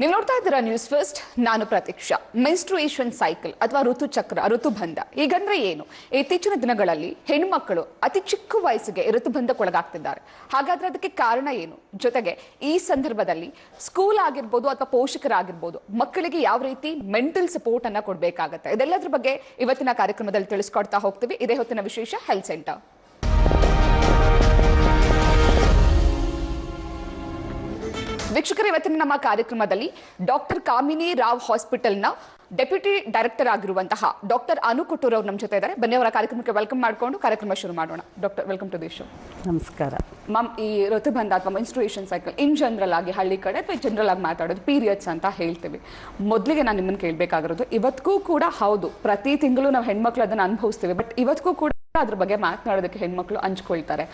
ನೀವು ನೋಡ್ತಾ ಇದ್ದೀರಾ ನ್ಯೂಸ್ ಫಸ್ಟ್ ನಾನು ಪ್ರತೀಕ್ಷಾ. ಮೆನ್ಸ್ಟ್ರುಯೇಷನ್ ಸೈಕಲ್ ಅಥವಾ ಋತುಚಕ್ರ, ಋತುಬಂಧ. ಈಗಂದ್ರೆ ಏನು? ಇತ್ತೀಚಿನ ದಿನಗಳಲ್ಲಿ ಹೆಣ್ಮಕ್ಕಳು ಅತಿ ಚಿಕ್ಕ ವಯಸ್ಸಿಗೆ ಋತುಬಂಧಕ್ಕೊಳಗಾಗ್ತಿದ್ದಾರೆ. ಹಾಗಾದ್ರೆ ಅದಕ್ಕೆ ಕಾರಣ ಏನು? ಜೊತೆಗೆ ಈ ಸಂದರ್ಭದಲ್ಲಿ ಸ್ಕೂಲ್ ಆಗಿರ್ಬೋದು ಅಥವಾ ಪೋಷಕರಾಗಿರ್ಬೋದು, ಮಕ್ಕಳಿಗೆ ಯಾವ ರೀತಿ ಮೆಂಟಲ್ ಸಪೋರ್ಟ್ ಅನ್ನ ಕೊಡಬೇಕಾಗತ್ತೆ? ಇದೆಲ್ಲದ್ರ ಬಗ್ಗೆ ಇವತ್ತಿನ ಕಾರ್ಯಕ್ರಮದಲ್ಲಿ ತಿಳಿಸ್ಕೊಡ್ತಾ ಹೋಗ್ತೀವಿ. ಇದೇ ಹೊತ್ತಿನ ವಿಶೇಷ ಹೆಲ್ತ್ ಸೆಂಟರ್ ವೀಕ್ಷಕರು ಇವತ್ತಿನ ನಮ್ಮ ಕಾರ್ಯಕ್ರಮದಲ್ಲಿ ಡಾಕ್ಟರ್ ಕಾಮಿನಿ ರಾವ್ ಹಾಸ್ಪಿಟಲ್ನ ಡೆಪ್ಯೂಟಿ ಡೈರೆಕ್ಟರ್ ಆಗಿರುವಂತಹ ಡಾಕ್ಟರ್ ಅನು ಕೊಟ್ಟೂರ್ ಅವರು ನಮ್ಮ ಜೊತೆ ಇದ್ದಾರೆ. ಬನ್ನಿ ಅವರ ಕಾರ್ಯಕ್ರಮಕ್ಕೆ ವೆಲ್ಕಮ್ ಮಾಡಿಕೊಂಡು ಕಾರ್ಯಕ್ರಮ ಶುರು ಮಾಡೋಣ. Doctor welcome to the show. ನಮಸ್ಕಾರ. ಮ್ಯಾಮ್ ಈ ಋತುಬಂಧ ಅಥವಾ ಮೆನ್ಸ್ಟ್ರುಯೇಷನ್ ಸೈಕಲ್ ಇನ್ ಜನರಲ್ ಆಗಿ ಹಳ್ಳಿ ಕಡೆ ಅಥವಾ ಜನರಲ್ ಆಗಿ ಮಾತಾಡೋದು ಪೀರಿಯಡ್ಸ್ ಅಂತ ಹೇಳ್ತೀವಿ. ಮೊದಲಿಗೆ ನಾನು ನಿಮ್ಮನ್ನು ಕೇಳಬೇಕಾಗಿರೋದು ಇವತ್ತಿಗೂ ಕೂಡ ಹೌದು ಪ್ರತಿ ತಿಂಗಳು ನಾವು ಹೆಣ್ಮಕ್ಳು ಅದನ್ನು ಅನುಭವಿಸ್ತೀವಿ ಬಟ್ ಇವತ್ತಿಗೂ ಕೂಡ ಅದ್ರ ಬಗ್ಗೆ ಮಾತನಾಡೋದಕ್ಕೆ ಹೆಣ್ಮಕ್ಳು ಹಂಚ್ಕೊಳ್ತಾರೆ.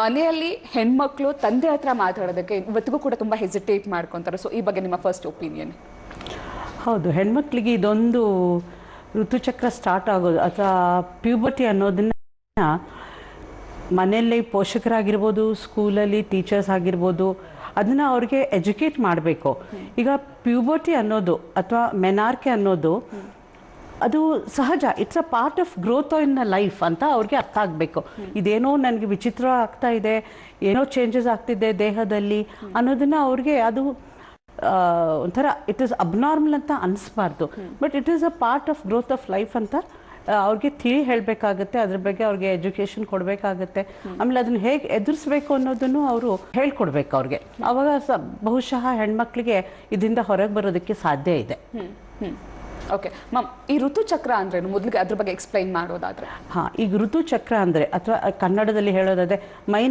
ಮನೆಯಲ್ಲಿ ಹೆಣ್ಮಕ್ಳು ತಂದೆ ಹತ್ರ ಮಾತಾಡೋದಕ್ಕೆ ಇವತ್ತಿಗೂ ಕೂಡ ತುಂಬಾ ಹೆಸಿಟೇಟ್ ಮಾಡ್ಕೊತಾರೆ. ಸೊ ಈ ಬಗ್ಗೆ ನಿಮ್ಮ ಫಸ್ಟ್ ಒಪಿನಿಯನ್ ಹೌದು, ಹೆಣ್ಮಕ್ಳಿಗೆ ಇದೊಂದು ಋತುಚಕ್ರ ಸ್ಟಾರ್ಟ್ ಆಗೋದು. ಅಥವಾ ಪ್ಯೂಬರ್ಟಿ ಅನ್ನೋದನ್ನ ಮನೆಯಲ್ಲಿ ಪೋಷಕರಾಗಿರ್ಬೋದು ಸ್ಕೂಲಲ್ಲಿ ಟೀಚರ್ಸ್ ಆಗಿರ್ಬೋದು, ಅದನ್ನು ಅವ್ರಿಗೆ ಎಜುಕೇಟ್ ಮಾಡಬೇಕು. ಈಗ ಪ್ಯೂಬರ್ಟಿ ಅನ್ನೋದು ಅಥವಾ ಮೆನಾರ್ಕೆ ಅನ್ನೋದು ಅದು ಸಹಜ. It's a part of growth in life ಅಂತ ಅವ್ರಿಗೆ ಅರ್ಥ ಆಗಬೇಕು. ಇದೇನೋ ನನಗೆ ವಿಚಿತ್ರ ಆಗ್ತಾ ಇದೆ, ಏನೋ ಚೇಂಜಸ್ ಆಗ್ತಿದೆ ದೇಹದಲ್ಲಿ ಅನ್ನೋದನ್ನ ಅವ್ರಿಗೆ ಅದು ಒಂಥರ ಇಟ್ ಇಸ್ ಅಬ್ನಾರ್ಮಲ್ ಅಂತ ಅನಿಸ್ಬಾರ್ದು. But it is a part of growth of life ಅಂತ ಅವ್ರಿಗೆ ತಿಳಿ ಹೇಳಬೇಕಾಗುತ್ತೆ. ಅದ್ರ ಬಗ್ಗೆ ಅವ್ರಿಗೆ ಎಜುಕೇಶನ್ ಕೊಡಬೇಕಾಗುತ್ತೆ. ಆಮೇಲೆ ಅದನ್ನ ಹೇಗೆ ಎದುರಿಸ್ಬೇಕು ಅನ್ನೋದನ್ನು ಅವರು ಹೇಳ್ಕೊಡ್ಬೇಕು ಅವ್ರಿಗೆ. ಅವಾಗ ಬಹುಶಃ ಹೆಣ್ಮಕ್ಳಿಗೆ ಇದರಿಂದ ಹೊರಗೆ ಬರೋದಕ್ಕೆ ಸಾಧ್ಯ ಇದೆ. ಓಕೆ ಮ್ಯಾಮ್ ಈ ಋತುಚಕ್ರ ಅಂದ್ರೆ ಮೊದಲಿಗೆ ಅದ್ರ ಬಗ್ಗೆ ಎಕ್ಸ್ಪ್ಲೈನ್ ಮಾಡೋದಾದ್ರೆ. ಹಾ ಈಗ ಋತುಚಕ್ರ ಅಂದರೆ ಅಥವಾ ಕನ್ನಡದಲ್ಲಿ ಹೇಳೋದಾದ್ರೆ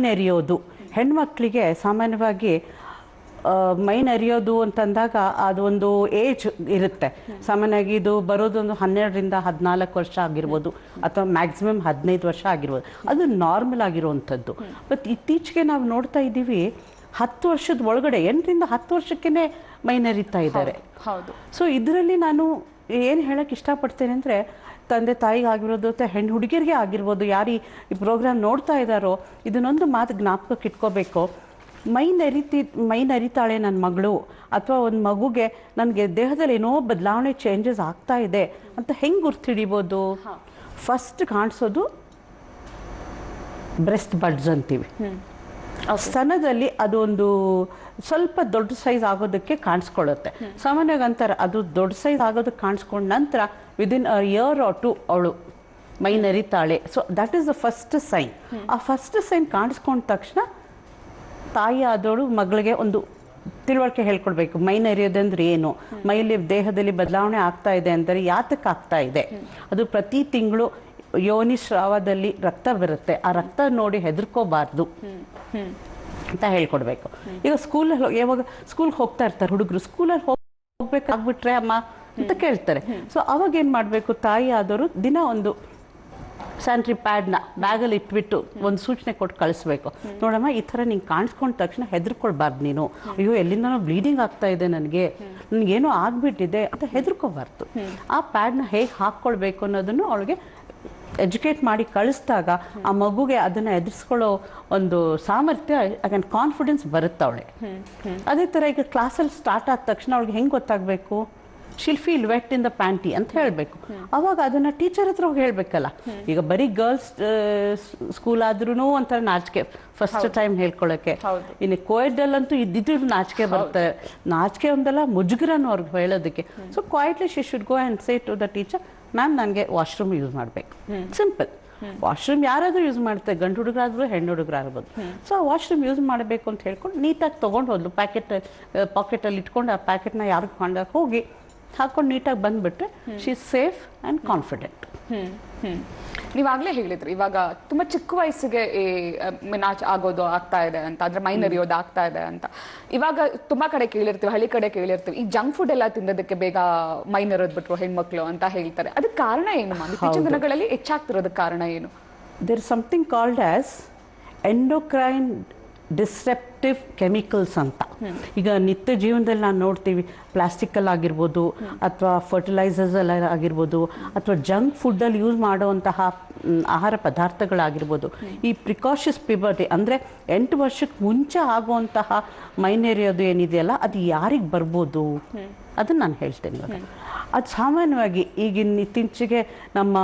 ನೆರೆಯೋದು. ಹೆಣ್ಮಕ್ಳಿಗೆ ಸಾಮಾನ್ಯವಾಗಿ ಮೈನ್ ಮೈ ನೆರೆಯೋದು ಅಂತಂದಾಗ ಅದೊಂದು ಏಜ್ ಇರುತ್ತೆ. ಸಾಮಾನ್ಯವಾಗಿ ಇದು ಬರೋದೊಂದು ಹನ್ನೆರಡರಿಂದ ಹದಿನಾಲ್ಕು ವರ್ಷ ಆಗಿರ್ಬೋದು ಅಥವಾ ಮ್ಯಾಕ್ಸಿಮಮ್ ಹದಿನೈದು ವರ್ಷ ಆಗಿರ್ಬೋದು. ಅದು ನಾರ್ಮಲ್ ಆಗಿರುವಂಥದ್ದು. ಬಟ್ ಇತ್ತೀಚೆಗೆ ನಾವು ನೋಡ್ತಾ ಇದ್ದೀವಿ ಹತ್ತು ವರ್ಷದ ಒಳಗಡೆ ಎಂಟರಿಂದ ಹತ್ತು ವರ್ಷಕ್ಕೇ ಮೈ ನೆರಿತಾ ಇದ್ದಾರೆ. ಹೌದು ಸೊ ಇದರಲ್ಲಿ ನಾನು ಏನು ಹೇಳಕ್ಕೆ ಇಷ್ಟಪಡ್ತೇನೆ ಅಂದರೆ ತಂದೆ ತಾಯಿಗೆ ಆಗಿರೋದು ಅಥವಾ ಹೆಣ್ಣು ಹುಡುಗಿಯರಿಗೆ ಆಗಿರ್ಬೋದು ಯಾರು ಈ- ಈ ಪ್ರೋಗ್ರಾಮ್ ನೋಡ್ತಾ ಇದ್ದಾರೋ ಇದನ್ನೊಂದು ಮಾತು ಜ್ಞಾಪಕಕ್ಕೆ ಇಟ್ಕೋಬೇಕು. ಮೈ ನರಿತಿ ಮೈ ನರಿತಾಳೆ ನನ್ನ ಮಗಳು ಅಥವಾ ಒಂದು ಮಗುಗೆ ನನಗೆ ದೇಹದಲ್ಲಿ ಏನೋ ಬದಲಾವಣೆ ಚೇಂಜಸ್ ಆಗ್ತಾ ಇದೆ ಅಂತ ಹೆಂಗೆ ಗುರ್ತಿಡಿಬೋದು? ಫಸ್ಟ್ ಕಾಣಿಸೋದು ಬ್ರೆಸ್ಟ್ ಬಡ್ಸ್ ಅಂತೀವಿ. ಸ್ತನದಲ್ಲಿ ಅದೊಂದು ಸ್ವಲ್ಪ ದೊಡ್ಡ ಸೈಜ್ ಆಗೋದಕ್ಕೆ ಕಾಣಿಸ್ಕೊಳ್ಳುತ್ತೆ. ಸಾಮಾನ್ಯವಾಗಿ ಅಂತಾರೆ ಅದು ದೊಡ್ಡ ಸೈಜ್ ಆಗೋದಕ್ಕೆ ಕಾಣಿಸ್ಕೊಂಡ ನಂತರ within a year or two ಅವಳು ಮೈ ನರಿತಾಳೆ so that is the first sign ಆ ಫಸ್ಟ್ ಸೈನ್ ಕಾಣಿಸ್ಕೊಂಡ ತಕ್ಷಣ ತಾಯಿ ಆದವಳು ಮಗಳಿಗೆ ಒಂದು ತಿಳುವಳಿಕೆ ಹೇಳ್ಕೊಡ್ಬೇಕು. ಮೈ ನರಿಯೋದಂದ್ರೆ ಏನು? ಮೈಲಿ ದೇಹದಲ್ಲಿ ಬದಲಾವಣೆ ಆಗ್ತಾ ಇದೆ ಅಂದರೆ ಯಾತಕ್ಕೆ ಆಗ್ತಾ ಇದೆ? ಅದು ಪ್ರತಿ ತಿಂಗಳು ಯೋನಿ ಸ್ರಾವದಲ್ಲಿ ರಕ್ತ ಬರುತ್ತೆ. ಆ ರಕ್ತ ನೋಡಿ ಹೆದರ್ಕೋಬಾರ್ದು. ಅಂತ ಹೇಳ್ಕೊಡ್ಬೇಕು. ಈಗ ಸ್ಕೂಲಲ್ಲಿ ಯಾವಾಗ ಸ್ಕೂಲ್ಗೆ ಹೋಗ್ತಾ ಇರ್ತಾರೆ ಹುಡುಗರು. ಸ್ಕೂಲಲ್ಲಿ ಹೋಗ್ಬೇಕಾಗ್ಬಿಟ್ರೆ ಅಮ್ಮ ಅಂತ ಕೇಳ್ತಾರೆ. ಸೊ ಅವಾಗ ಏನು ಮಾಡಬೇಕು? ತಾಯಿ ಆದವರು ದಿನ ಒಂದು ಸ್ಯಾನಿಟ್ರಿ ಪ್ಯಾಡ್ನ ಬ್ಯಾಗಲ್ಲಿ ಇಟ್ಬಿಟ್ಟು ಒಂದು ಸೂಚನೆ ಕೊಟ್ಟು ಕಳಿಸ್ಬೇಕು. ನೋಡಮ್ಮ ಈ ಥರ ನಿಂಗೆ ಕಾಣಿಸ್ಕೊಂಡ ತಕ್ಷಣ ಹೆದರ್ಕೊಳ್ಬಾರ್ದು ನೀನು. ಅಯ್ಯೋ ಎಲ್ಲಿಂದನೋ ಬ್ಲೀಡಿಂಗ್ ಆಗ್ತಾ ಇದೆ ನನಗೆ. ನನಗೇನೋ ಆಗ್ಬಿಟ್ಟಿದೆ ಅಂತ ಹೆದರ್ಕೋಬಾರ್ದು. ಆ ಪ್ಯಾಡ್ನ ಹೇಗೆ ಹಾಕ್ಕೊಳ್ಬೇಕು ಅನ್ನೋದನ್ನು ಅವಳಿಗೆ ಎಜುಕೇಟ್ ಮಾಡಿ ಕಳಿಸಿದಾಗ ಆ ಮಗುಗೆ ಅದನ್ನು ಎದುರಿಸ್ಕೊಳ್ಳೋ ಒಂದು ಸಾಮರ್ಥ್ಯ ಯಾಕಂದ್ರೆ ಕಾನ್ಫಿಡೆನ್ಸ್ ಬರುತ್ತೆ ಅವಳಿಗೆ. ಅದೇ ಥರ ಈಗ ಕ್ಲಾಸಲ್ಲಿ ಸ್ಟಾರ್ಟ್ ಆದ ತಕ್ಷಣ ಅವಳಿಗೆ ಹೆಂಗೆ ಗೊತ್ತಾಗಬೇಕು? She'll feel wet in the panty ಅಂತ ಹೇಳಬೇಕು. ಅವಾಗ ಅದನ್ನ ಟೀಚರ್ ಹತ್ರ ಹೋಗಿ ಹೇಳಬೇಕಲ್ಲ. ಈಗ ಬರೀ ಗರ್ಲ್ಸ್ ಸ್ಕೂಲ್ ಆದ್ರೂ ಒಂಥರ ನಾಚಿಕೆ. ಫಸ್ಟ್ ಟೈಮ್ ಹೇಳ್ಕೊಳ್ಳೋಕೆ ಹೌದು. ಇನ್ನು ಕೋಯಡ್ಡಲ್ಲಂತೂ ಇದ್ದಿದ್ದು ನಾಚಿಕೆ ಬರ್ತಾರೆ ನಾಚಿಕೆ ಒಂದಲ್ಲ ಮುಜುಗರನ್ನು ಅವ್ರಿಗೆ ಹೇಳೋದಕ್ಕೆ. So quietly she should go and say to the teacher ma'am ನನಗೆ ವಾಶ್ರೂಮ್ ಯೂಸ್ ಮಾಡಬೇಕು. ಸಿಂಪಲ್. ವಾಶ್ರೂಮ್ ಯಾರಾದರೂ ಯೂಸ್ ಮಾಡ್ತಾರೆ ಗಂಡು ಹುಡುಗರಾದ್ರು ಹೆಣ್ಣು ಹುಡುಗರಾಗ್ಬೋದು. ಸೊ ಆ ವಾಶ್ರೂಮ್ ಯೂಸ್ ಮಾಡಬೇಕು ಅಂತ ಹೇಳ್ಕೊಂಡು ನೀಟಾಗಿ ತೊಗೊಂಡು ಹೋದ್ಲು. ಪ್ಯಾಕೆಟ್ ಪಾಕೆಟಲ್ಲಿ ಇಟ್ಕೊಂಡು ಆ ಪ್ಯಾಕೆಟ್ನ ಯಾರು ಕಾಣ್ದಾಗ ಹೋಗಿ ಹಾಕೊಂಡು ನೀಟಾಗಿ ಬಂದ್ಬಿಟ್ರೆ ಶಿ ಸೇಫ್ ಆ್ಯಂಡ್ ಕಾನ್ಫಿಡೆಂಟ್ ನೀವಾಗ್ಲೇ ಹೇಳಿದ್ರಿ ಇವಾಗ ತುಂಬಾ ಚಿಕ್ಕ ವಯಸ್ಸಿಗೆ ಈ ಮಿನಾಚ್ ಆಗೋದು ಆಗ್ತಾ ಇದೆ ಅಂತ ಅಂದ್ರೆ ಮೈನ್ ನರಿಯೋದು ಆಗ್ತಾ ಇದೆ ಅಂತ. ಇವಾಗ ತುಂಬಾ ಕಡೆ ಕೇಳಿರ್ತೀವಿ ಹಳ್ಳಿ ಕಡೆ ಕೇಳಿರ್ತೀವಿ ಈ ಜಂಕ್ ಫುಡ್ ಎಲ್ಲ ತಿನ್ನೋದಕ್ಕೆ ಬೇಗ ಮೈನ್ ನರೋದ್ ಬಿಟ್ರು ಹೆಣ್ಮಕ್ಳು ಅಂತ ಹೇಳ್ತಾರೆ. ಅದಕ್ಕೆ ಕಾರಣ ಏನು ಇತ್ತೀಚಿನ ದಿನಗಳಲ್ಲಿ ಹೆಚ್ಚಾಗ್ತಿರೋದಕ್ಕೆ ಕಾರಣ ಏನು? There something called as endocrine disrupt destructive chemicals ಅಂತ. ಈಗ ನಿತ್ಯ ಜೀವನದಲ್ಲಿ ನಾವು ನೋಡ್ತೀವಿ ಪ್ಲಾಸ್ಟಿಕಲ್ಲಿ ಆಗಿರ್ಬೋದು ಅಥವಾ ಫರ್ಟಿಲೈಸರ್ಸ್ ಎಲ್ಲ ಆಗಿರ್ಬೋದು ಅಥವಾ ಜಂಕ್ ಫುಡ್ಡಲ್ಲಿ ಯೂಸ್ ಮಾಡುವಂತಹ ಆಹಾರ ಪದಾರ್ಥಗಳಾಗಿರ್ಬೋದು. ಈ ಪ್ರಿಕಾಷಸ್ ಪಿಬರ್ಟಿ ಅಂದರೆ ಎಂಟು ವರ್ಷಕ್ಕೆ ಮುಂಚೆ ಆಗುವಂತಹ ಮೈನೇರಿಯೋದು ಏನಿದೆಯಲ್ಲ ಅದು ಯಾರಿಗೆ ಬರ್ಬೋದು? ಅದನ್ನು ನಾನು ಹೇಳ್ತೇನೆ ಇವಾಗ. ಅದು ಸಾಮಾನ್ಯವಾಗಿ ಈಗಿನ ಇತ್ತೀಚೆಗೆ ನಮ್ಮ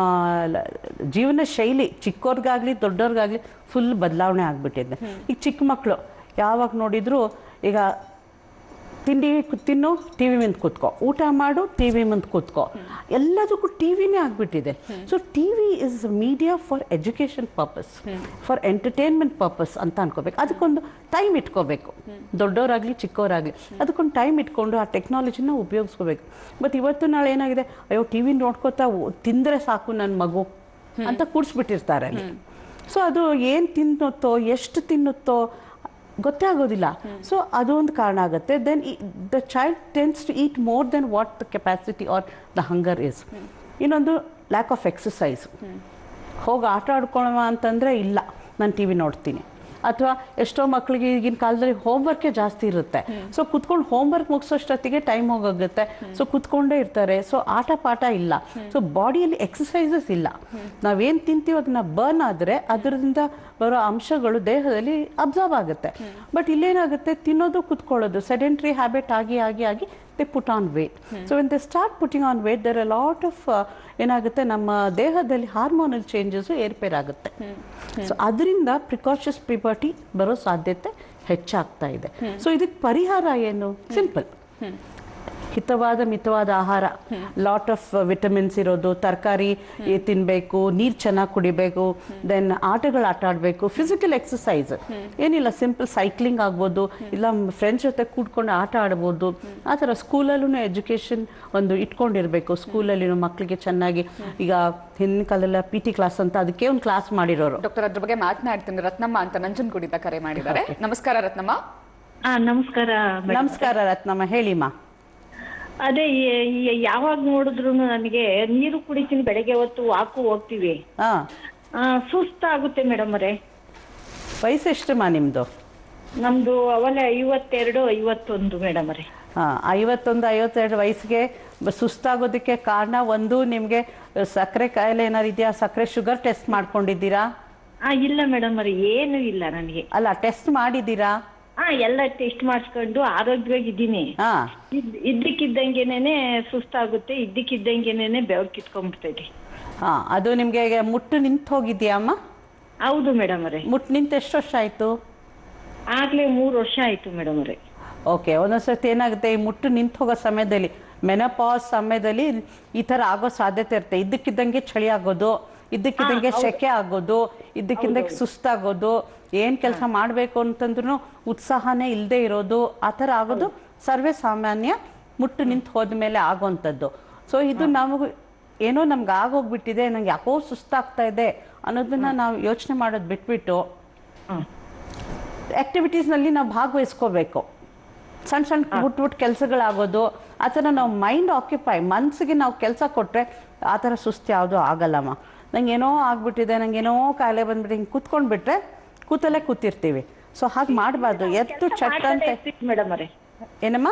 ಜೀವನ ಶೈಲಿ ಚಿಕ್ಕವ್ರಿಗಾಗಲಿ ದೊಡ್ಡವ್ರಿಗಾಗಲಿ ಫುಲ್ ಬದಲಾವಣೆ ಆಗಿಬಿಟ್ಟಿದೆ. ಈಗ ಚಿಕ್ಕ ಮಕ್ಕಳು ಯಾವಾಗ ನೋಡಿದರೂ ಈಗ ತಿಂಡಿ ತಿನ್ನು ಟಿ ವಿ ಮುಂದೆ ಕೂತ್ಕೋ. ಊಟ ಮಾಡು ಟಿ ವಿ ಮುಂದೆ ಕೂತ್ಕೋ. ಎಲ್ಲದಕ್ಕೂ ಟಿ ವಿನೇ ಆಗಿಬಿಟ್ಟಿದೆ. So TV is media for education purpose for entertainment purpose ಅಂತ ಅನ್ಕೋಬೇಕು. ಅದಕ್ಕೊಂದು ಟೈಮ್ ಇಟ್ಕೋಬೇಕು. ದೊಡ್ಡವರಾಗಲಿ ಚಿಕ್ಕವರಾಗಲಿ ಅದಕ್ಕೊಂದು ಟೈಮ್ ಇಟ್ಕೊಂಡು ಆ ಟೆಕ್ನಾಲಜಿನ ಉಪಯೋಗಿಸ್ಕೋಬೇಕು. ಬಟ್ ಇವತ್ತು ನಾಳೆ ಏನಾಗಿದೆ? ಅಯ್ಯೋ ಟಿ ವಿ ನೋಡ್ಕೋತಾ ತಿಂದರೆ ಸಾಕು ನನ್ನ ಮಗು ಅಂತ ಕೂಡಿಸ್ಬಿಟ್ಟಿರ್ತಾರೆ ಸೊ ಅದು ಏನು ತಿನ್ನುತ್ತೋ, ಎಷ್ಟು ತಿನ್ನುತ್ತೋ ಗೊತ್ತೇ ಆಗೋದಿಲ್ಲ. ಸೊ ಅದು ಒಂದು ಕಾರಣ ಆಗುತ್ತೆ. Then the child tends to eat more then what the capacity or the hunger is ಇನ್ನೊಂದು ಲ್ಯಾಕ್ ಆಫ್ ಎಕ್ಸಸೈಸ್ ಹೋಗಿ ಆಟ ಆಡ್ಕೊಳ್ಳೋಣ ಅಂತಂದರೆ ಇಲ್ಲ. ನಾನು ಟಿ ವಿ ನೋಡ್ತೀನಿ. ಅಥವಾ ಎಷ್ಟೋ ಮಕ್ಕಳಿಗೆ ಈಗಿನ ಕಾಲದಲ್ಲಿ ಹೋಮ್ವರ್ಕೇ ಜಾಸ್ತಿ ಇರುತ್ತೆ. ಸೊ ಕುತ್ಕೊಂಡು ಹೋಮ್ವರ್ಕ್ ಮುಗಿಸೋಷ್ಟೊತ್ತಿಗೆ ಟೈಮ್ ಹೋಗೋಗುತ್ತೆ. ಸೊ ಕುತ್ಕೊಂಡೇ ಇರ್ತಾರೆ. ಸೊ ಆಟ ಪಾಠ ಇಲ್ಲ. ಸೊ ಬಾಡಿಯಲ್ಲಿ ಎಕ್ಸಸೈಸಸ್ ಇಲ್ಲ. ನಾವೇನು ತಿಂತೀವಿ ಅದನ್ನ ಬರ್ನ್ ಆದರೆ ಅದರಿಂದ ಬರೋ ಅಂಶಗಳು ದೇಹದಲ್ಲಿ ಅಬ್ಸರ್ವ್ ಆಗುತ್ತೆ. ಬಟ್ ಇಲ್ಲೇನಾಗುತ್ತೆ? ತಿನ್ನೋದು ಕುತ್ಕೊಳ್ಳೋದು. ಸೆಡೆಂಟ್ರಿ ಹ್ಯಾಬಿಟ್ ಆಗಿ ಆಗಿ ಆಗಿ they put on weight so when they start putting on weight there a lot of ಏನಾಗುತ್ತೆ, ನಮ್ಮ ದೇಹದಲ್ಲಿ ಹಾರ್ಮೋನಲ್ ಚೇಂಜಸ್ಸು ಏರ್ಪೇರಾಗುತ್ತೆ. ಸೊ ಅದರಿಂದ ಪ್ರಿಕಾಷಸ್ ಪ್ರಿಪರ್ಟಿ ಬರೋ ಸಾಧ್ಯತೆ ಹೆಚ್ಚಾಗ್ತಾ ಇದೆ. ಸೊ ಇದಕ್ಕೆ ಪರಿಹಾರ ಏನು? ಸಿಂಪಲ್ ಹಿತವಾದ ಮಿತವಾದ ಆಹಾರ. ಲಾಟ್ ಆಫ್ ವಿಟಮಿನ್ಸ್ ಇರೋದು ತರಕಾರಿ ತಿನ್ಬೇಕು ನೀರು ಚೆನ್ನಾಗಿ ಕುಡಿಬೇಕು ದೆನ್ ಆಟಗಳು ಆಟ ಆಡಬೇಕು ಫಿಸಿಕಲ್ ಎಕ್ಸಸೈಸ್ ಏನಿಲ್ಲ ಸಿಂಪಲ್ ಸೈಕ್ಲಿಂಗ್ ಆಗ್ಬೋದು ಇಲ್ಲ ಫ್ರೆಂಡ್ಸ್ ಜೊತೆ ಕೂಡ್ಕೊಂಡು ಆಟ ಆಡ್ಬೋದು. ಆ ಥರ ಸ್ಕೂಲಲ್ಲೂ ಎಜುಕೇಷನ್ ಒಂದು ಇಟ್ಕೊಂಡಿರ್ಬೇಕು. ಸ್ಕೂಲಲ್ಲಿ ಮಕ್ಕಳಿಗೆ ಚೆನ್ನಾಗಿ ಈಗ ಹಿಂದಿನ ಕಾಲೆಲ್ಲ ಪಿ ಟಿ ಕ್ಲಾಸ್ ಅಂತ ಅದಕ್ಕೆ ಒಂದು ಕ್ಲಾಸ್ ಮಾಡಿರೋರು. ಡಾಕ್ಟರ್ ಅದ್ರ ಬಗ್ಗೆ ಮಾತನಾಡ್ತೀನಿ. ರತ್ನಮ್ಮ ಅಂತ ನಂಜನ್ ಕುಡಿತ ಕರೆ ಮಾಡಿದ್ದಾರೆ. ನಮಸ್ಕಾರ ರತ್ನಮ್ಮ. ಆ ನಮಸ್ಕಾರ ನಮಸ್ಕಾರ ರತ್ನಮ್ಮ ಹೇಳಿಮ್ಮ ಅದೇ ಯಾವಾಗ ನೋಡಿದ್ರು ನನಗೆ ನೀರು ಕುಡಿತೀನಿ ಬೆಳಗ್ಗೆ ಹೊತ್ತು ವಾಕು ಹೋಗ್ತೀವಿ. ಹಾಂ. ಸುಸ್ತಾಗುತ್ತೆ ಮೇಡಮ್ ಅವರೇ. ವಯಸ್ಸು ಎಷ್ಟಮ್ಮ ನಿಮ್ಮದು ನಮ್ದು? ಅವಲೇ ಐವತ್ತೆರಡು ಐವತ್ತೊಂದು ಮೇಡಮ್ ಅವರೇ. ಹಾಂ ಐವತ್ತೊಂದು ಐವತ್ತೆರಡು ವಯಸ್ಸಿಗೆ ಬ- ಸುಸ್ತಾಗೋದಕ್ಕೆ ಕಾರಣ ಒಂದು ನಿಮಗೆ ಸಕ್ಕರೆ ಕಾಯಿಲೆ ಏನಾರು ಇದೆಯಾ? ಸಕ್ಕರೆ ಶುಗರ್ ಟೆಸ್ಟ್ ಮಾಡ್ಕೊಂಡಿದ್ದೀರಾ? ಆ ಇಲ್ಲ ಮೇಡಮ್ ಅವರೇ ಏನು ಇಲ್ಲ ನನಗೆ ಅಲ್ಲ ಟೆಸ್ಟ್ ಮಾಡಿದ್ದೀರಾ? ಆ ಎಲ್ಲ ಟೆಸ್ಟ್ ಮಾಡಿಸ್ಕೊಂಡು ಆರೋಗ್ಯವಾಗಿದ್ದೀನಿ ಹಾಂ. ಇದ್- ಇದ್ದಕ್ಕಿದ್ದಂಗೆನೇನೆ ಸುಸ್ತಾಗುತ್ತೆ ಇದ್ದಕ್ಕಿದ್ದಂಗೆನೇನೆ ಬೆವ್ರು ಕಿತ್ಕೊಂಡ್ಬಿಡ್ತೈತಿ. ಹಾ ಅದು ನಿಮಗೆ ಮುಟ್ಟು ನಿಂತು ಹೋಗಿದ್ಯಾ ಅಮ್ಮ? ಹೌದು ಮೇಡಮ್ ಅವರೇ. ಮುಟ್ಟು ನಿಂತು ಎಷ್ಟು ವರ್ಷ ಆಯಿತು? ಆಗ್ಲೇ ಮೂರು ವರ್ಷ ಆಯ್ತು ಮೇಡಮ್ ಅವರೇ. ಓಕೆ ಒಂದೊಂದ್ಸರ್ತಿ ಏನಾಗುತ್ತೆ ಈ ಮುಟ್ಟು ನಿಂತು ಹೋಗೋ ಸಮಯದಲ್ಲಿ ಮೆನಪಾಸ್ ಸಮಯದಲ್ಲಿ ಈ ಥರ ಆಗೋ ಸಾಧ್ಯತೆ ಇರುತ್ತೆ. ಇದ್ದಕ್ಕಿದ್ದಂಗೆ ಚಳಿ ಆಗೋದು. ಇದ್ದಕ್ಕಿದ್ದಂಗೆ ಸೆಕೆ ಆಗೋದು ಇದ್ದಕ್ಕಿದ್ದಂಗೆ ಸುಸ್ತಾಗೋದು ಏನು ಕೆಲಸ ಮಾಡಬೇಕು ಅಂತಂದ್ರೂ ಉತ್ಸಾಹನೇ ಇಲ್ಲದೆ ಇರೋದು ಆ ಥರ ಆಗೋದು ಸರ್ವೇ ಸಾಮಾನ್ಯ ಮುಟ್ಟು ನಿಂತು ಹೋದ್ಮೇಲೆ ಆಗೋವಂಥದ್ದು ಸೊ ಇದು ನಾವು ಏನೋ ನಮ್ಗೆ ಆಗೋಗ್ಬಿಟ್ಟಿದೆ ನಂಗೆ ಯಾಕೋ ಸುಸ್ತಾಗ್ತಾ ಇದೆ ಅನ್ನೋದನ್ನ ನಾವು ಯೋಚನೆ ಮಾಡೋದು ಬಿಟ್ಬಿಟ್ಟು ಆಕ್ಟಿವಿಟೀಸ್ನಲ್ಲಿ ನಾವು ಭಾಗವಹಿಸ್ಕೋಬೇಕು. ಸಣ್ಣ ಸಣ್ಣ ಪುಟ್ ಪುಟ್ ಕೆಲಸಗಳಾಗೋದು ಆ ಥರ ನಾವು ಮೈಂಡ್ ಆಕ್ಯುಪೈ ಮನಸ್ಸಿಗೆ ನಾವು ಕೆಲಸ ಕೊಟ್ಟರೆ ಆ ಥರ ಸುಸ್ತು ಯಾವುದೂ ಆಗಲ್ಲಮ್ಮ. ನಂಗೆ ಏನೋ ಆಗ್ಬಿಟ್ಟಿದೆ ನಂಗೆ ಏನೋ ಕಾಯಿಲೆ ಬಂದ್ಬಿಟ್ಟು ಹಿಂಗೆ ಕೂತ್ಕೊಂಡ್ಬಿಟ್ರೆ ಕೂತಲ್ಲೇ ಕೂತಿರ್ತೀವಿ. ಸೊ ಹಾಗೆ ಮಾಡಬಾರ್ದು. ಎತ್ತು ಚಟ್ ಅಂತ ಮೇಡಮ್ ಅವರೇ. ಏನಮ್ಮ?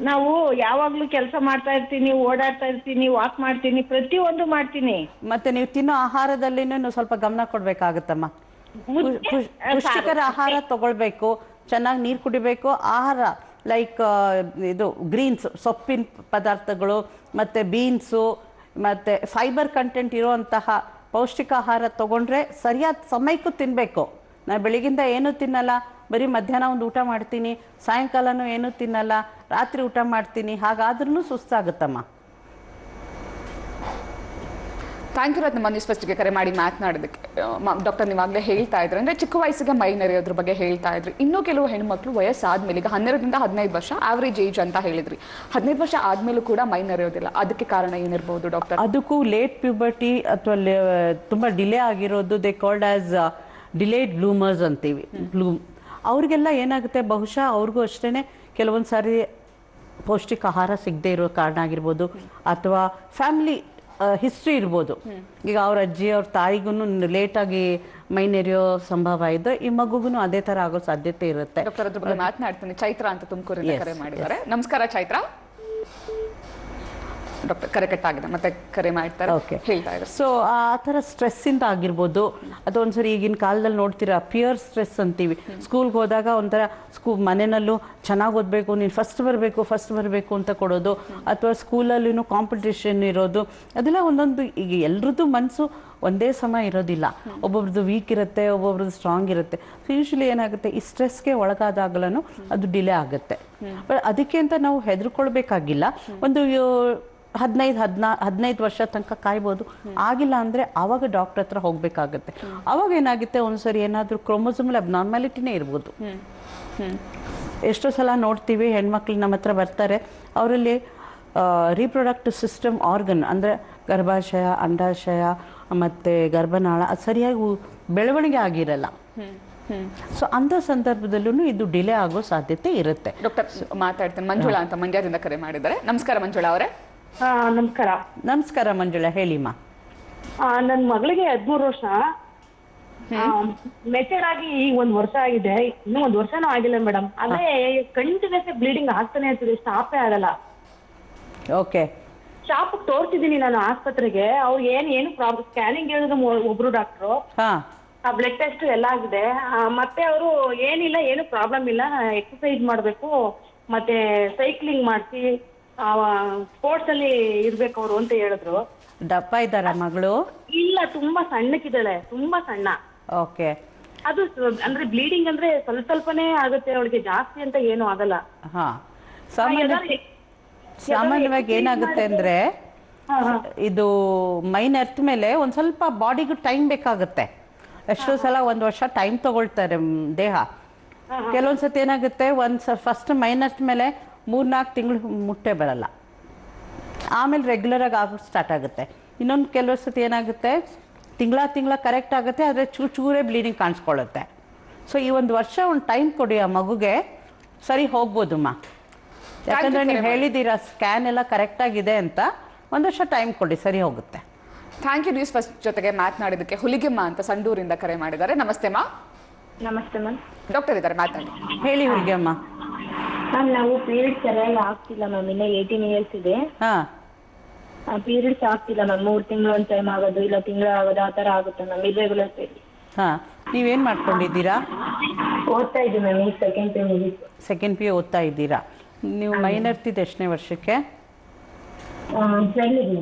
ನಾವು ಯಾವಾಗ್ಲೂ ಕೆಲಸ ಮಾಡ್ತಾ ಇರ್ತೀನಿ ಓಡಾಡ್ತಾ ಇರ್ತೀನಿ ವಾಕ್ ಮಾಡ್ತೀನಿ ಪ್ರತಿಯೊಂದು ಮಾಡ್ತೀನಿ. ಮತ್ತೆ ನೀವು ತಿನ್ನೋ ಆಹಾರದಲ್ಲಿನೂ ಸ್ವಲ್ಪ ಗಮನ ಕೊಡ್ಬೇಕಾಗತ್ತಮ್ಮ. ಪುಷ್- ಪುಷ್ಟಿಕರ ಆಹಾರ ತಗೊಳ್ಬೇಕು. ಚೆನ್ನಾಗಿ ನೀರು ಕುಡಿಬೇಕು. ಆಹಾರ ಲೈಕ್ ಇದು ಗ್ರೀನ್ಸ್ ಸೊಪ್ಪಿನ ಪದಾರ್ಥಗಳು ಮತ್ತೆ ಬೀನ್ಸು ಮತ್ತು ಫೈಬರ್ ಕಂಟೆಂಟ್ ಇರುವಂತಹ ಪೌಷ್ಟಿಕ ಆಹಾರ ತಗೊಂಡ್ರೆ ಸರಿಯಾದ ಸಮಯಕ್ಕೂ ತಿನ್ನಬೇಕು ನಾನು ಬೆಳಗಿಂದ ಏನೂ ತಿನ್ನಲ್ಲ, ಬರೀ ಮಧ್ಯಾಹ್ನ ಒಂದು ಊಟ ಮಾಡ್ತೀನಿ, ಸಾಯಂಕಾಲನೂ ಏನೂ ತಿನ್ನಲ್ಲ, ರಾತ್ರಿ ಊಟ ಮಾಡ್ತೀನಿ ಹಾಗಾದ್ರೂ ಸುಸ್ತಾಗುತ್ತಮ್ಮ. ಥ್ಯಾಂಕ್ ಯು ರತ್ನಮ್ಮ ನ್ಯೂಸ್ ಫಸ್ಟ್ಗೆ ಕರೆ ಮಾಡಿ ಮಾತನಾಡೋದಕ್ಕೆ ಡಾಕ್ಟರ್ ನೀವಾಗಲೇ ಹೇಳ್ತಾ ಇದ್ರು. ಅಂದರೆ ಚಿಕ್ಕ ವಯಸ್ಸಿಗೆ ಮೈ ನೆರೆಯೋದ್ರ ಬಗ್ಗೆ ಹೇಳ್ತಾ ಇದ್ರು. ಇನ್ನೂ ಕೆಲವು ಹೆಣ್ಮಕ್ಳು ವಯಸ್ಸಾದ್ಮೇಲೆ ಈಗ ಹನ್ನೆರಡರಿಂದ ಹದಿನೈದು ವರ್ಷ ಆವ್ರೇಜ್ ಏಜ್ ಅಂತ ಹೇಳಿದ್ರಿ. ಹದಿನೈದು ವರ್ಷ ಆದಮೇಲೂ ಕೂಡ ಮೈ ನೆರೆಯೋದಿಲ್ಲ. ಅದಕ್ಕೆ ಕಾರಣ ಏನಿರ್ಬೋದು ಡಾಕ್ಟರ್? ಅದಕ್ಕೂ ಲೇಟ್ ಪ್ಯೂಬರ್ಟಿ ಅಥವಾ ತುಂಬ ಡಿಲೇ ಆಗಿರೋದು they called as delayed bloomers ಅಂತೀವಿ. ಬ್ಲೂಮ್ ಅವ್ರಿಗೆಲ್ಲ ಏನಾಗುತ್ತೆ? ಬಹುಶಃ ಅವ್ರಿಗೂ ಅಷ್ಟೇ ಕೆಲವೊಂದು ಸಾರಿ ಪೌಷ್ಟಿಕ ಆಹಾರ ಸಿಗದೆ ಇರೋ ಕಾರಣ ಆಗಿರ್ಬೋದು. ಅಥವಾ ಫ್ಯಾಮಿಲಿ ಹಿಸ್ಟ್ರಿ ಇರ್ಬೋದು. ಈಗ ಅವ್ರ ಅಜ್ಜಿ ಅವ್ರ ತಾಯಿಗೂ ಲೇಟಾಗಿ ಮೈನೆರಿಯೋ ಸಂಭವ ಇದ್ರೆ ಈ ಮಗುಗೂ ಅದೇ ತರ ಆಗೋ ಸಾಧ್ಯತೆ ಇರುತ್ತೆ. ಮಾತನಾಡ್ತೀನಿ. ಚೈತ್ರ ಅಂತ ತುಮಕೂರಿಂದ ಕರೆ ಮಾಡಿದ್ದಾರೆ. ನಮಸ್ಕಾರ ಚೈತ್ರ. ಡಾಕ್ಟರ್ ಕರೆ ಕಟ್ಟಾಗಿದೆ ಮತ್ತೆ ಕರೆ ಮಾಡ್ತಾರೆ ಓಕೆ ಹೇಳ್ತಾ ಇದ್ದಾರೆ. ಸೊ ಆ ಥರ ಸ್ಟ್ರೆಸ್ಸಿಂದ ಆಗಿರ್ಬೋದು ಅಥವಾ ಒಂದ್ಸರಿ ಈಗಿನ ಕಾಲದಲ್ಲಿ ನೋಡ್ತೀರಾ ಪಿಯರ್ ಸ್ಟ್ರೆಸ್ ಅಂತೀವಿ. ಸ್ಕೂಲ್ಗೆ ಹೋದಾಗ ಒಂಥರ ಸ್ಕೂ ಮನೆಯಲ್ಲೂ ಚೆನ್ನಾಗಿ ಓದಬೇಕು ನೀನು ಫಸ್ಟ್ ಬರಬೇಕು ಫಸ್ಟ್ ಬರಬೇಕು ಅಂತ ಕೊಡೋದು ಅಥವಾ ಸ್ಕೂಲಲ್ಲಿನೂ ಕಾಂಪಿಟೇಷನ್ ಇರೋದು ಅದೆಲ್ಲ ಒಂದೊಂದು ಈಗ ಎಲ್ರದ್ದು ಮನಸ್ಸು ಒಂದೇ ಸಮ ಇರೋದಿಲ್ಲ. ಒಬ್ಬೊಬ್ರದ್ದು ವೀಕ್ ಇರುತ್ತೆ ಒಬ್ಬೊಬ್ರದ್ದು ಸ್ಟ್ರಾಂಗ್ ಇರುತ್ತೆ. ಸೊ ಯೂಶ್ವಲಿ ಏನಾಗುತ್ತೆ ಈ ಸ್ಟ್ರೆಸ್ಗೆ ಒಳಗಾದಾಗಲೂ ಅದು ಡಿಲೇ ಆಗುತ್ತೆ. ಬಟ್ ಅದಕ್ಕೆ ಅಂತ ನಾವು ಹೆದರ್ಕೊಳ್ಬೇಕಾಗಿಲ್ಲ. ಒಂದು ಹದಿನೈದು ಹದಿನಾ ಹದಿನೈದು ವರ್ಷ ತನಕ ಕಾಯ್ಬೋದು. ಆಗಿಲ್ಲ ಅಂದರೆ ಆವಾಗ ಡಾಕ್ಟರ್ ಹತ್ರ ಹೋಗಬೇಕಾಗತ್ತೆ. ಆವಾಗ ಏನಾಗುತ್ತೆ? ಒಂದ್ಸರಿ ಏನಾದರೂ ಕ್ರೋಮೋಸೋಮಲ್ ಅಬ್ನಾರ್ಮ್ಯಾಲಿಟಿನೇ ಇರ್ಬೋದು. ಎಷ್ಟೋ ಸಲ ನೋಡ್ತೀವಿ ಹೆಣ್ಮಕ್ಳು ನಮ್ಮ ಹತ್ರ ಬರ್ತಾರೆ. ಅವರಲ್ಲಿ ರೀಪ್ರೊಡಕ್ಟಿವ್ ಸಿಸ್ಟಮ್ ಆರ್ಗನ್ ಅಂದರೆ ಗರ್ಭಾಶಯ ಅಂಡಾಶಯ ಮತ್ತು ಗರ್ಭನಾಳ ಅದು ಸರಿಯಾಗಿ ಬೆಳವಣಿಗೆ ಆಗಿರಲ್ಲ. ಸೊ ಅಂಥ ಸಂದರ್ಭದಲ್ಲೂ ಇದು ಡಿಲೇ ಆಗೋ ಸಾಧ್ಯತೆ ಇರುತ್ತೆ. ಡಾಕ್ಟರ್ ಮಾತಾಡ್ತೀನಿ. ಮಂಜುಳಾ ಅಂತ ಮಂಡ್ಯದಿಂದ ಕರೆ ಮಾಡಿದ್ದಾರೆ. ನಮಸ್ಕಾರ ಮಂಜುಳಾ ಅವರೇ. ಹಾ ನಮಸ್ಕಾರ. ನಮಸ್ಕಾರ ಮಂಜುಳಾ ಹೇಳಿಮ್ಮ ಆ, ನನ್ ಮಗಳಿಗೆ ಹದಿಮೂರು ವರ್ಷ. ಮೆಚರ್ ಆಗಿ ಈ ಒಂದ್ ವರ್ಷ ಆಗಿದೆ. ಇನ್ನೂ ಒಂದ್ ವರ್ಷನೂ ಆಗಿಲ್ಲ ಮೇಡಮ್ ಅದೇ ಕಂಟಿನ್ಯೂಸ್ ಬ್ಲೀಡಿಂಗ್ ಆಗ್ತಾನೆ ಇರ್ತದೆ ಸ್ಟಾಪೇ ಆಗಲ್ಲ. ಓಕೆ ಶಾಪ್ ತೋರ್ಸಿದೀನಿ ನಾನು ಆಸ್ಪತ್ರೆಗೆ. ಅವ್ರು ಏನ್ ಏನು ಪ್ರಾಬ್ಲಮ್ ಸ್ಕ್ಯಾನಿಂಗ್ ಹೇಳಿದ್ರು ಒಬ್ರು ಡಾಕ್ಟ್ರು ಹಾಂ. ಆ ಬ್ಲಡ್ ಟೆಸ್ಟ್ ಎಲ್ಲ ಆಗಿದೆ. ಆ, ಮತ್ತೆ ಅವರು ಏನಿಲ್ಲ ಏನು ಪ್ರಾಬ್ಲಮ್ ಇಲ್ಲ. ಎಕ್ಸಸೈಸ್ ಮಾಡ್ಬೇಕು. ಮತ್ತೆ ಸೈಕ್ಲಿಂಗ್ ಮಾಡಿಸಿ. ಸ್ಪೋರ್ಟ್ಸ್ ಅಲ್ಲಿ ಇರ್ಬೇಕು ಅವರು ಅಂತ ಹೇಳಿದ್ರು. ದಪ್ಪ ಇದ್ದಾರಾ ಮಗಳು? ಇಲ್ಲ ತುಂಬಾ ಸಣ್ಣಕ್ಕಿದ್ದಾಳೆ ತುಂಬಾ ಸಣ್ಣ. ಓಕೆ. ಅದು ಸ- ಅಂದ್ರೆ ಬ್ಲೀಡಿಂಗ್ ಅಂದ್ರೆ ಸ್ವಲ್ಪ ಸ್ವಲ್ಪನೇ ಆಗುತ್ತೆ ಅವಳಿಗೆ ಜಾಸ್ತಿ ಅಂತ ಏನು ಆಗಲ್ಲ. ಹಾ. ಸಾಮಾನ್ಯ ಯಾವ್ದಾದ್ರು- ಸಾಮಾನ್ಯವಾಗಿ ಏನಾಗುತ್ತೆ ಅಂದ್ರೆ ಹಾ, ಹಾ. ಇದು ಮೈನ್ ಎರ್ತ್ ಮೇಲೆ ಒಂದ್ ಸ್ವಲ್ಪ ಬಾಡಿಗೂ ಟೈಮ್ ಬೇಕಾಗುತ್ತೆ. ಎಷ್ಟೋ ಸಲ ಒಂದು ವರ್ಷ ಟೈಮ್ ತಗೊಳ್ತಾರೆ ಮ್, ದೇಹ. ಕೆಲವೊಂದ್ಸತಿ ಏನಾಗುತ್ತೆ ಒಂದು ಫಸ್ಟ್ ಮೈನ್ ಎರ್ತ್ ಮೇಲೆ ಮೂರ್ನಾಲ್ಕು ತಿಂಗಳು ಮುಟ್ಟೆ ಬರಲ್ಲ. ಆಮೇಲೆ ರೆಗ್ಯುಲರಾಗಿ ಆಗೋದು ಸ್ಟಾರ್ಟ್ ಆಗುತ್ತೆ. ಇನ್ನೊಂದು ಕೆಲವು ಸತಿ ಏನಾಗುತ್ತೆ? ತಿಂಗಳ ತಿಂಗಳ ಕರೆಕ್ಟ್ ಆಗುತ್ತೆ ಆದರೆ ಚೂರು ಚೂರೇ ಬ್ಲೀಡಿಂಗ್ ಕಾಣಿಸ್ಕೊಳ್ಳುತ್ತೆ. ಸೊ ಈ ಒಂದು ವರ್ಷ ಒಂದು ಟೈಮ್ ಕೊಡಿ ಆ ಮಗುಗೆ. ಸರಿ ಹೋಗ್ಬೋದಮ್ಮ. ಯಾಕಂದ್ರೆ ನೀವು ಹೇಳಿದ್ದೀರಾ ಸ್ಕ್ಯಾನ್ ಎಲ್ಲ ಕರೆಕ್ಟ್ ಆಗಿದೆ ಅಂತ. ಒಂದು ವರ್ಷ ಟೈಮ್ ಕೊಡಿ ಸರಿ ಹೋಗುತ್ತೆ. ಥ್ಯಾಂಕ್ ಯು ನ್ಯೂಸ್ ಫಸ್ಟ್ ಜೊತೆಗೆ ಮಾತನಾಡಿದಕ್ಕೆ ಹುಲಿಗೆಮ್ಮ ಅಂತ ಸಂಡೂರಿಂದ ಕರೆ ಮಾಡಿದ್ದಾರೆ. ನಮಸ್ತೆ ಮಾ. ನಮಸ್ತೆ ಮ್ಯಾಮ್. ಡಾಕ್ಟರ್ ಇದ್ದಾರೆ ಮಾತಾಡಿ. ಹೇಳಿ ಹುಡುಗಿಯಮ್ಮ ಮ್ಯಾಮ್ ನಾವು ಪೀರಿಯಡ್ಸ್ ಸರಿಯಾಗಿ ಆಗ್ತಿಲ್ಲ ಮ್ಯಾಮ್ ಇನ್ನ ಏಯ್ಟೀನ್ ಇಯರ್ಸ್ ಇದೆ. ಹಾ. ಪೀರಿಯಡ್ಸ್ ಆಗ್ತಿಲ್ಲ ಮ್ಯಾಮ್ ಮೂರ್ ತಿಂಗಳು ಒಂದ್ ಟೈಮ್ ಆಗೋದು ಇಲ್ಲ ತಿಂಗಳು ಆಗೋದು ಆ ತರ ಆಗುತ್ತೆ ಮ್ಯಾಮ್ ಇರ್ರೆಗ್ಯುಲರ್ ಪೀರಿಯಡ್ ಹಾಂ. ನೀವೇನು ಮಾಡ್ಕೊಂಡಿದ್ದೀರಾ? ಓದ್ತಾ ಇದ್ದೀವಿ ಮ್ಯಾಮ್ ಈಗ ಸೆಕೆಂಡ್ ಪಿ ಮುಗಿತು ಸೆಕೆಂಡ್ ಪಿ ಓದ್ತಾ ಇದ್ದೀರಾ? ನೀವು ಮೈನರ್ತಿದ್ದು ಎಷ್ಟನೇ ವರ್ಷಕ್ಕೆ? ಟ್ವೆಲ್ ಇದೆ